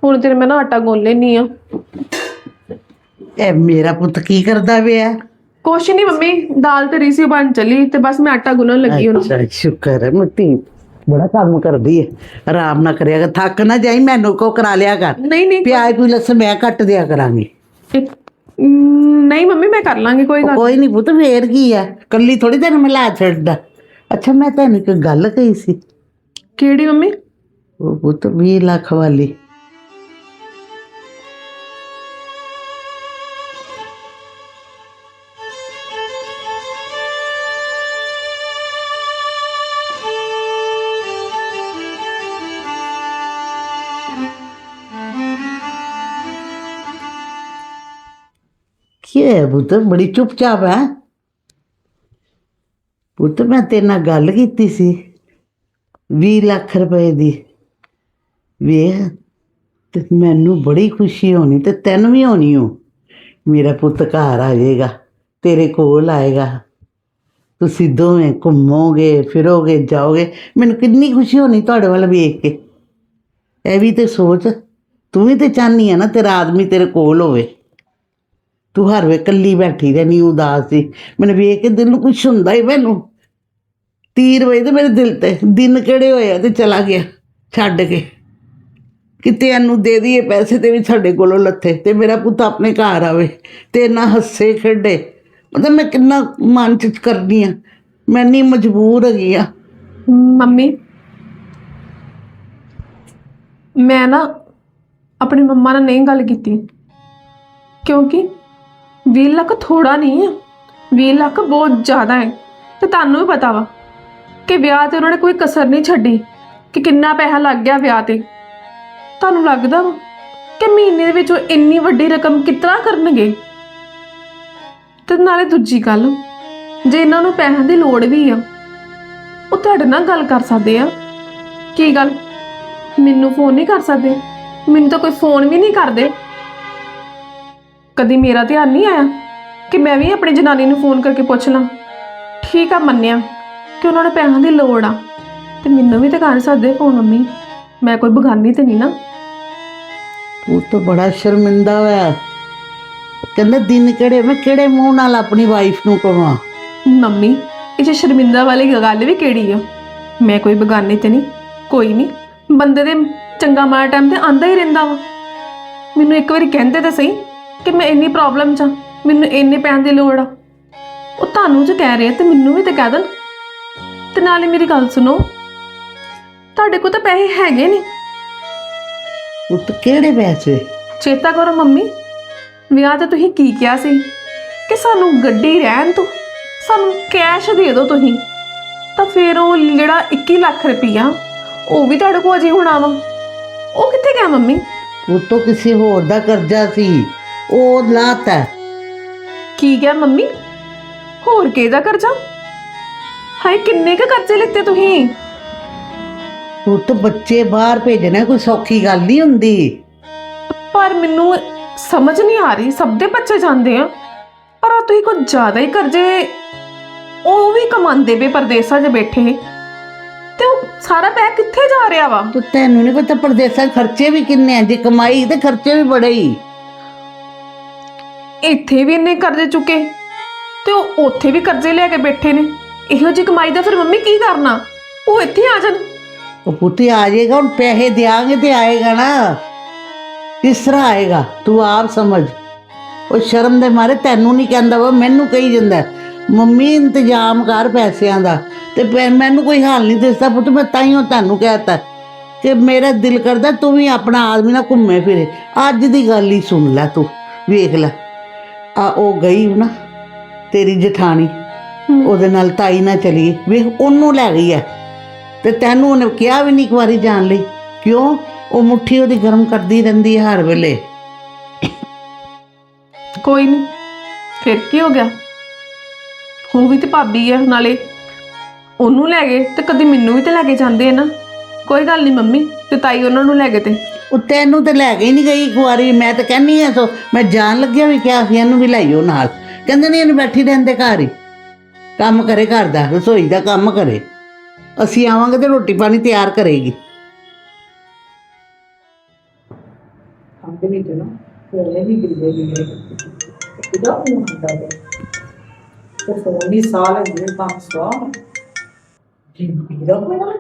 ਹੁਣ ਤੇ ਮੈਂ ਨਾ ਆਟਾ ਗੁੰਨ ਲੈਣੀ ਆ।
ਇਹ ਮੇਰਾ ਪੁੱਤ ਕੀ ਕਰਦਾ ਪਿਆ?
ਕੁਛ ਨਹੀਂ ਮੰਮੀ ਦਾਲ ਤੇ ਰੀਸੀ ਬਣ ਚਲੀ ਤੇ ਬਸ ਮੈਂ ਆਟਾ ਗੁੰਨਣ ਲੱਗੀ ਹੁਣ।
ਅੱਛਾ ਸ਼ੁਕਰ ਹੈ ਮਤੀ ਬੜਾ ਕੰਮ ਕਰਦੀ ਹੈ ਆਰਾਮ ਨਾ ਕਰਿਆ ਕਰ ਥੱਕ ਨਾ ਜਾਈ ਮੈਨੂੰ ਕੋ ਕਰਾ ਲਿਆ ਕਰ।
ਨਹੀਂ ਨਹੀਂ।
ਪਿਆਜ਼ ਕੋਈ ਲਸਣ ਮੈਂ ਕੱਟ ਦਿਆ ਕਰਾਂਗੀ।
ਇੱਕ- ਮ, ਨਹੀਂ ਮੰਮੀ ਮੈਂ ਕਰ ਲਾਂਗੀ ਕੋਈ ਗੱਲ
ਕੋਈ ਨਹੀਂ ਪੁੱਤ ਫੇਰ ਕੀ ਹੈ ਕੱਲੀ ਥੋੜੀ ਤੈਨੂੰ ਮਿਲਾ ਛੱਡਦਾ। ਅੱਛਾ ਮੈਂ ਤੈਨੂੰ ਇੱਕ ਗੱਲ ਕਹੀ ਸੀ।
ਕਿਹੜੀ ਮੰਮੀ?
ਉਹ ਪੁੱਤ 20 ਲੱਖ ਵਾਲੀ। ਕੀ ਹੈ ਪੁੱਤ, ਬੜੀ ਚੁੱਪਚਾਪ ਹੈ। ਪੁੱਤ, ਮੈਂ ਤੇਰੇ ਨਾਲ ਗੱਲ ਕੀਤੀ ਸੀ 20 ਲੱਖ ਰੁਪਏ ਦੀ। ਵੇਖ, ਤੇ ਮੈਨੂੰ ਬੜੀ ਖੁਸ਼ੀ ਹੋਣੀ, ਤੇ ਤੈਨੂੰ ਵੀ ਹੋਣੀ ਹੋ ਮੇਰਾ ਪੁੱਤ ਘਰ ਆ ਜਾਏਗਾ, ਤੇਰੇ ਕੋਲ ਆਏਗਾ। ਤੁਸੀਂ ਦੋਵੇਂ ਘੁੰਮੋਗੇ, ਫਿਰੋਗੇ, ਜਾਓਗੇ, ਮੈਨੂੰ ਕਿੰਨੀ ਖੁਸ਼ੀ ਹੋਣੀ ਤੁਹਾਡੇ ਵੱਲ ਵੇਖ ਕੇ। ਇਹ ਵੀ ਤੇ ਸੋਚ, ਤੂੰ ਵੀ ਤੇ ਚਾਹਨੀ ਆ ਨਾ ਤੇਰਾ ਆਦਮੀ ਤੇਰੇ ਕੋਲ ਹੋਵੇ। ਤੂੰ ਹਰ ਵੇ ਕੱਲੀ ਬੈਠੀ ਰਹਿਣੀ ਉਦਾਸ ਸੀ ਮੈਨੂੰ ਵੇਖ ਕੇ ਦਿਲ ਨੂੰ ਕੁਛ ਹੁੰਦਾ ਹੀ ਮੈਨੂੰ। ਤੀਰ ਵਜੇ ਤੇ ਮੇਰੇ ਦਿਲ ਤੇ ਦਿਨ ਕਿਹੜੇ ਹੋਏ ਤੇ ਚਲਾ ਗਿਆ, ਛੱਡ ਕੇ। ਕਿਤੇ ਇਹਨੂੰ ਦੇ ਦਈਏ ਪੈਸੇ ਤੇ ਵੀ ਸਾਡੇ ਕੋਲੋਂ ਲੱਥੇ ਤੇ ਮੇਰਾ ਪੁੱਤ ਆਪਣੇ ਘਰ ਆਵੇ ਤੇ ਨਾ ਹੱਸੇ ਖੇਡੇ। ਮਤਲਬ ਮੈਂ ਕਿੰਨਾ ਮਨ ਚ ਕਰਦੀ ਆ, ਮੈਂ ਨਹੀਂ ਮਜਬੂਰ ਹੈਗੀ ਆ।
ਮੰਮੀ, ਮੈਂ ਨਾ ਆਪਣੀ ਮੰਮਾ ਨਾਲ ਨਹੀਂ ਗੱਲ ਕੀਤੀ। ਕਿਉਂਕਿ 20 ਲੱਖ ਥੋੜਾ ਨਹੀਂ ਆ। 20 ਲੱਖ ਬਹੁਤ ਜ਼ਿਆਦਾ ਹੈ। ਤੇ ਤੁਹਾਨੂੰ ਵੀ ਪਤਾ ਵਾ ਕਿ ਵਿਆਹ ਤੇ ਉਹਨਾਂ ਨੇ ਕੋਈ ਕਸਰ ਨਹੀਂ ਛੱਡੀ ਕਿ ਕਿੰਨਾ ਪੈਸਾ ਲੱਗ ਗਿਆ ਵਿਆਹ ਤੇ। ਤੁਹਾਨੂੰ ਲੱਗਦਾ ਵਾ ਕਿ ਮਹੀਨੇ ਦੇ ਵਿੱਚ ਉਹ ਇੰਨੀ ਵੱਡੀ ਰਕਮ ਕਿਤਨਾ ਕਰਨਗੇ? ਤੇ ਨਾਲੇ ਦੂਜੀ ਗੱਲ, ਜੇ ਇਹਨਾਂ ਨੂੰ ਪੈਸਿਆਂ ਦੀ ਲੋੜ ਵੀ ਆ, ਉਹ ਤੁਹਾਡੇ ਨਾਲ ਗੱਲ ਕਰ ਸਕਦੇ ਆ। ਕੀ ਗੱਲ? ਮੈਨੂੰ ਫੋਨ ਨਹੀਂ ਕਰ ਸਕਦੇ। ਮੈਨੂੰ ਤਾਂ ਕੋਈ ਫੋਨ ਵੀ ਨਹੀਂ ਕਰਦੇ। ਕਦੀ ਮੇਰਾ ਧਿਆਨ ਨਹੀਂ ਆਇਆ ਕਿ ਮੈਂ ਵੀ ਆਪਣੀ ਜਨਾਨੀ ਨੂੰ ਫੋਨ ਕਰਕੇ ਪੁੱਛ ਲਾਂ? ਠੀਕ ਆ ਮੰਨਿਆ ਕਿ ਉਹਨਾਂ ਨੂੰ ਪੈਸਿਆਂ ਦੀ ਲੋੜ ਆ। ਤੇ ਮੈਨੂੰ ਵੀ ਤਾਂ ਕਰ ਸਕਦੇ ਫੋਨ ਮੰਮੀ। ਮੈਂ ਕੋਈ ਬਗਾਨੀ ਤੇ ਨਹੀਂ ਨਾ।
ਪੁੱਤ ਬੜਾ ਸ਼ਰਮਿੰਦਾ ਹੋਇਆ। ਕਹਿੰਦਾ ਦਿਨ ਕਿਹੜੇ ਮੈਂ ਕਿਹੜੇ ਮੂੰਹ ਨਾਲ ਆਪਣੀ ਵਾਈਫ ਨੂੰ ਕਹਾਂ
ਮੰਮੀ ਇਹ 'ਚ ਸ਼ਰਮਿੰਦਾ ਵਾਲੀ ਗੱਲ ਵੀ ਕਿਹੜੀ ਆ? ਮੈਂ ਕੋਈ ਬਗਾਨੇ ਤੇ ਨਹੀਂ ਕੋਈ ਨਹੀਂ। ਬੰਦੇ ਦੇ ਚੰਗਾ ਮਾੜਾ ਟਾਈਮ ਤੇ ਆਂਦਾ ਹੀ ਰਹਿੰਦਾ ਵਾ। ਮੈਨੂੰ ਇੱਕ ਵਾਰੀ ਕਹਿੰਦੇ ਤਾਂ ਸਹੀ ਕਿ ਮੈਂ ਇੰਨੀ ਪ੍ਰੋਬਲਮ 'ਚ ਆ ਮੈਨੂੰ ਇੰਨੇ ਪੈਣ ਦੀ ਲੋੜ ਆ। ਉਹ ਤੁਹਾਨੂੰ ਜੋ ਕਹਿ ਰਿਹਾ ਤੇ ਮੈਨੂੰ ਵੀ ਤਾਂ ਕਹਿ ਦੇਣ। ਤੇ ਨਾਲੇ ਮੇਰੀ ਗੱਲ ਸੁਣੋ ਤੁਹਾਡੇ ਕੋਲ ਤਾਂ ਪੈਸੇ ਹੈਗੇ ਨਹੀਂ।
ਪੁੱਤ ਕਿਹੜੇ ਪੈਸੇ?
ਚੇਤਾ ਕਰੋ ਮੰਮੀ ਵਿਆਹ ਤੇ ਤੁਸੀਂ ਕੀ ਕਿਹਾ ਸੀ? ਕਿ ਸਾਨੂੰ ਗੱਡੀ ਰਹਿਣ ਤੋਂ ਸਾਨੂੰ ਕੈਸ਼ ਦੇ ਦਿਓ ਤੁਸੀਂ। ਤਾਂ ਫਿਰ ਉਹ ਜਿਹੜਾ 21 ਲੱਖ ਰੁਪਈਆ ਉਹ ਵੀ ਤੁਹਾਡੇ ਕੋਲ ਅਜੇ ਹੋਣਾ ਵਾ। ਉਹ ਕਿੱਥੇ ਗਿਆ ਮੰਮੀ?
ਪੁੱਤੋ ਕਿਸੇ ਹੋਰ ਦਾ ਕਰਜ਼ਾ ਸੀ। ਉਹ ਲਾਤਾ
ਕੀ ਗਿਆ ਮੰਮੀ? ਹੋਰ ਕਿਹਦਾ ਕਰਜ਼ਾ? ਹਾਏ ਕਿੰਨੇ ਕ ਕਰਜ਼ੇ ਲਿੱਤੇ ਤੁਸੀਂ?
ਪੁੱਤ ਬੱਚੇ ਬਾਹਰ ਭੇਜਣਾ ਕੋਈ ਸੌਖੀ ਗੱਲ ਨਹੀਂ ਹੁੰਦੀ।
ਪਰ ਮੈਨੂੰ ਸਮਝ ਨਹੀਂ ਆ ਰਹੀ ਸਭ ਦੇ ਬੱਚੇ ਜਾਂਦੇ ਆ। ਪਰ ਆਹ ਤੁਸੀਂ ਕੁਝ ਜ਼ਿਆਦਾ ਹੀ ਕਰਜ਼ੇ ਉਹ ਵੀ ਕਮਾਉਂਦੇ ਵੇ ਪਰਦੇਸਾਂ 'ਚ ਬੈਠੇ। ਤੇ ਉਹ ਸਾਰਾ ਪੈਸਾ ਕਿੱਥੇ ਜਾ ਰਿਹਾ ਵਾ?
ਤੂੰ ਤੈਨੂੰ ਨਹੀਂ ਪਤਾ ਪਰਦੇਸਾਂ 'ਚ ਖਰਚੇ ਵੀ ਕਿੰਨੇ ਆ ਜੇ ਕਮਾਈ ਤੇ ਖਰਚੇ ਵੀ ਬੜੇ ਹੀ।
ਇੱਥੇ ਵੀ ਇੰਨੇ ਕਰਜ਼ੇ ਚੁੱਕੇ ਤੇ ਉਹ ਉੱਥੇ ਵੀ ਕਰਜ਼ੇ ਲੈ ਕੇ ਬੈਠੇ ਨੇ। ਇਹੋ ਜਿਹੀ ਕਮਾਈ ਦਾ ਫਿਰ ਮੰਮੀ ਕੀ ਕਰਨਾ? ਉਹ ਇੱਥੇ ਆ ਜਾਣ।
ਉਹ ਪੁੱਤੀ ਆ ਜਾਏਗਾ, ਹੁਣ ਪੈਸੇ ਦਿਆਂਗੇ ਤੇ ਆਏਗਾ ਨਾ। ਕਿਸ ਤਰ੍ਹਾਂ ਆਏਗਾ? ਤੂੰ ਆਪ ਸਮਝ। ਉਹ ਸ਼ਰਮ ਦੇ ਮਾਰੇ ਤੈਨੂੰ ਨਹੀਂ ਕਹਿੰਦਾ ਵਾ, ਮੈਨੂੰ ਕਹੀ ਜਾਂਦਾ। ਮੰਮੀ, ਇੰਤਜ਼ਾਮ ਕਰ ਪੈਸਿਆਂ ਦਾ। ਤੇ ਪੈ- ਮੈਨੂੰ ਕੋਈ ਹਾਲ ਨਹੀਂ ਦਿਸਦਾ ਪੁੱਤ, ਮੈਂ ਤਾਈਓ ਤੁਹਾਨੂੰ ਕਹਿਤਾ। ਕਿ ਮੇਰਾ ਦਿਲ ਕਰਦਾ ਤੂੰ ਵੀ ਆਪਣਾ ਆਦਮੀ ਨਾਲ ਘੁੰਮੇ ਫਿਰੇ। ਅੱਜ ਦੀ ਗੱਲ ਹੀ ਸੁਣ ਲੈ ਤੂੰ, ਵੇਖ ਲੈ। ਆ ਉਹ ਗਈ ਨਾ ਤੇਰੀ ਜਠਾਣੀ ਉਹਦੇ ਨਾਲ ਤਾਈ ਨਾਲ ਚਲੀ ਵੇਖ ਉਹਨੂੰ ਲੈ ਗਈ ਐ। ਤੇ ਤੈਨੂੰ ਉਹਨੇ ਕਿਹਾ ਵੀ ਨਹੀਂ ਇੱਕ ਵਾਰੀ ਜਾਣ ਲਈ। ਕਿਉਂ? ਉਹ ਮੁੱਠੀ ਉਹਦੀ ਗਰਮ ਕਰਦੀ ਰਹਿੰਦੀ ਹੈ ਹਰ ਵੇਲੇ।
ਕੋਈ ਨਹੀਂ ਫਿਰ ਕੀ ਹੋ ਗਿਆ? ਉਹ ਵੀ ਤੇ ਭਾਬੀ ਆ ਨਾਲੇ ਉਹਨੂੰ ਲੈ ਗਏ ਤੇ ਕਦੀ ਮੈਨੂੰ ਵੀ ਤੇ ਲੈ ਕੇ ਜਾਂਦੇ ਆ ਨਾ। ਕੋਈ ਗੱਲ ਨਹੀਂ ਮੰਮੀ ਤੇ ਤਾਈ ਉਹਨਾਂ ਨੂੰ ਲੈ ਗਏ ਤੇ।
ਉਹ ਤੈਨੂੰ ਤੇ ਲੈ ਕੇ ਹੀ ਨਹੀਂ ਗਈ ਇੱਕ ਵਾਰੀ, ਮੈਂ ਤਾਂ ਕਹਿੰਨੀ ਆ ਸੋ, ਮੈਂ ਜਾਣ ਲੱਗਿਆ ਵੀ ਕਿਹਾ ਸੀ, ਇਹਨੂੰ ਵੀ ਲਾਈਓ ਨਾਲ। ਕਹਿੰਦੇ ਨਹੀਂ, ਇਹਨੂੰ ਬੈਠੀ ਰਹਿੰਦੇ ਘਰ ਹੀ। ਕੰਮ ਕਰੇ ਘਰ ਦਾ, ਰਸੋਈ ਦਾ ਕੰਮ ਕਰੇ। ਅਸੀਂ ਆਵਾਂਗੇ ਤੇ ਰੋਟੀ ਪਾਣੀ ਤਿਆਰ ਕਰੇਗੀ।
ਦੇ ਵਿੱਚ ਨਾ ਫੋਨ ਵੀ ਗਿਰਦੇ ਗਿਰਦੇ ਕਿਦਾ ਫੋਨ ਹੁੰਦਾ ਹੈ ਤੇ ਫੋਨ ਦੀ ਸਾਲ ਹੈ ਤਾਂ ਸਵਾ ਜਿੰਦਗੀ ਦਾ ਫੋਨ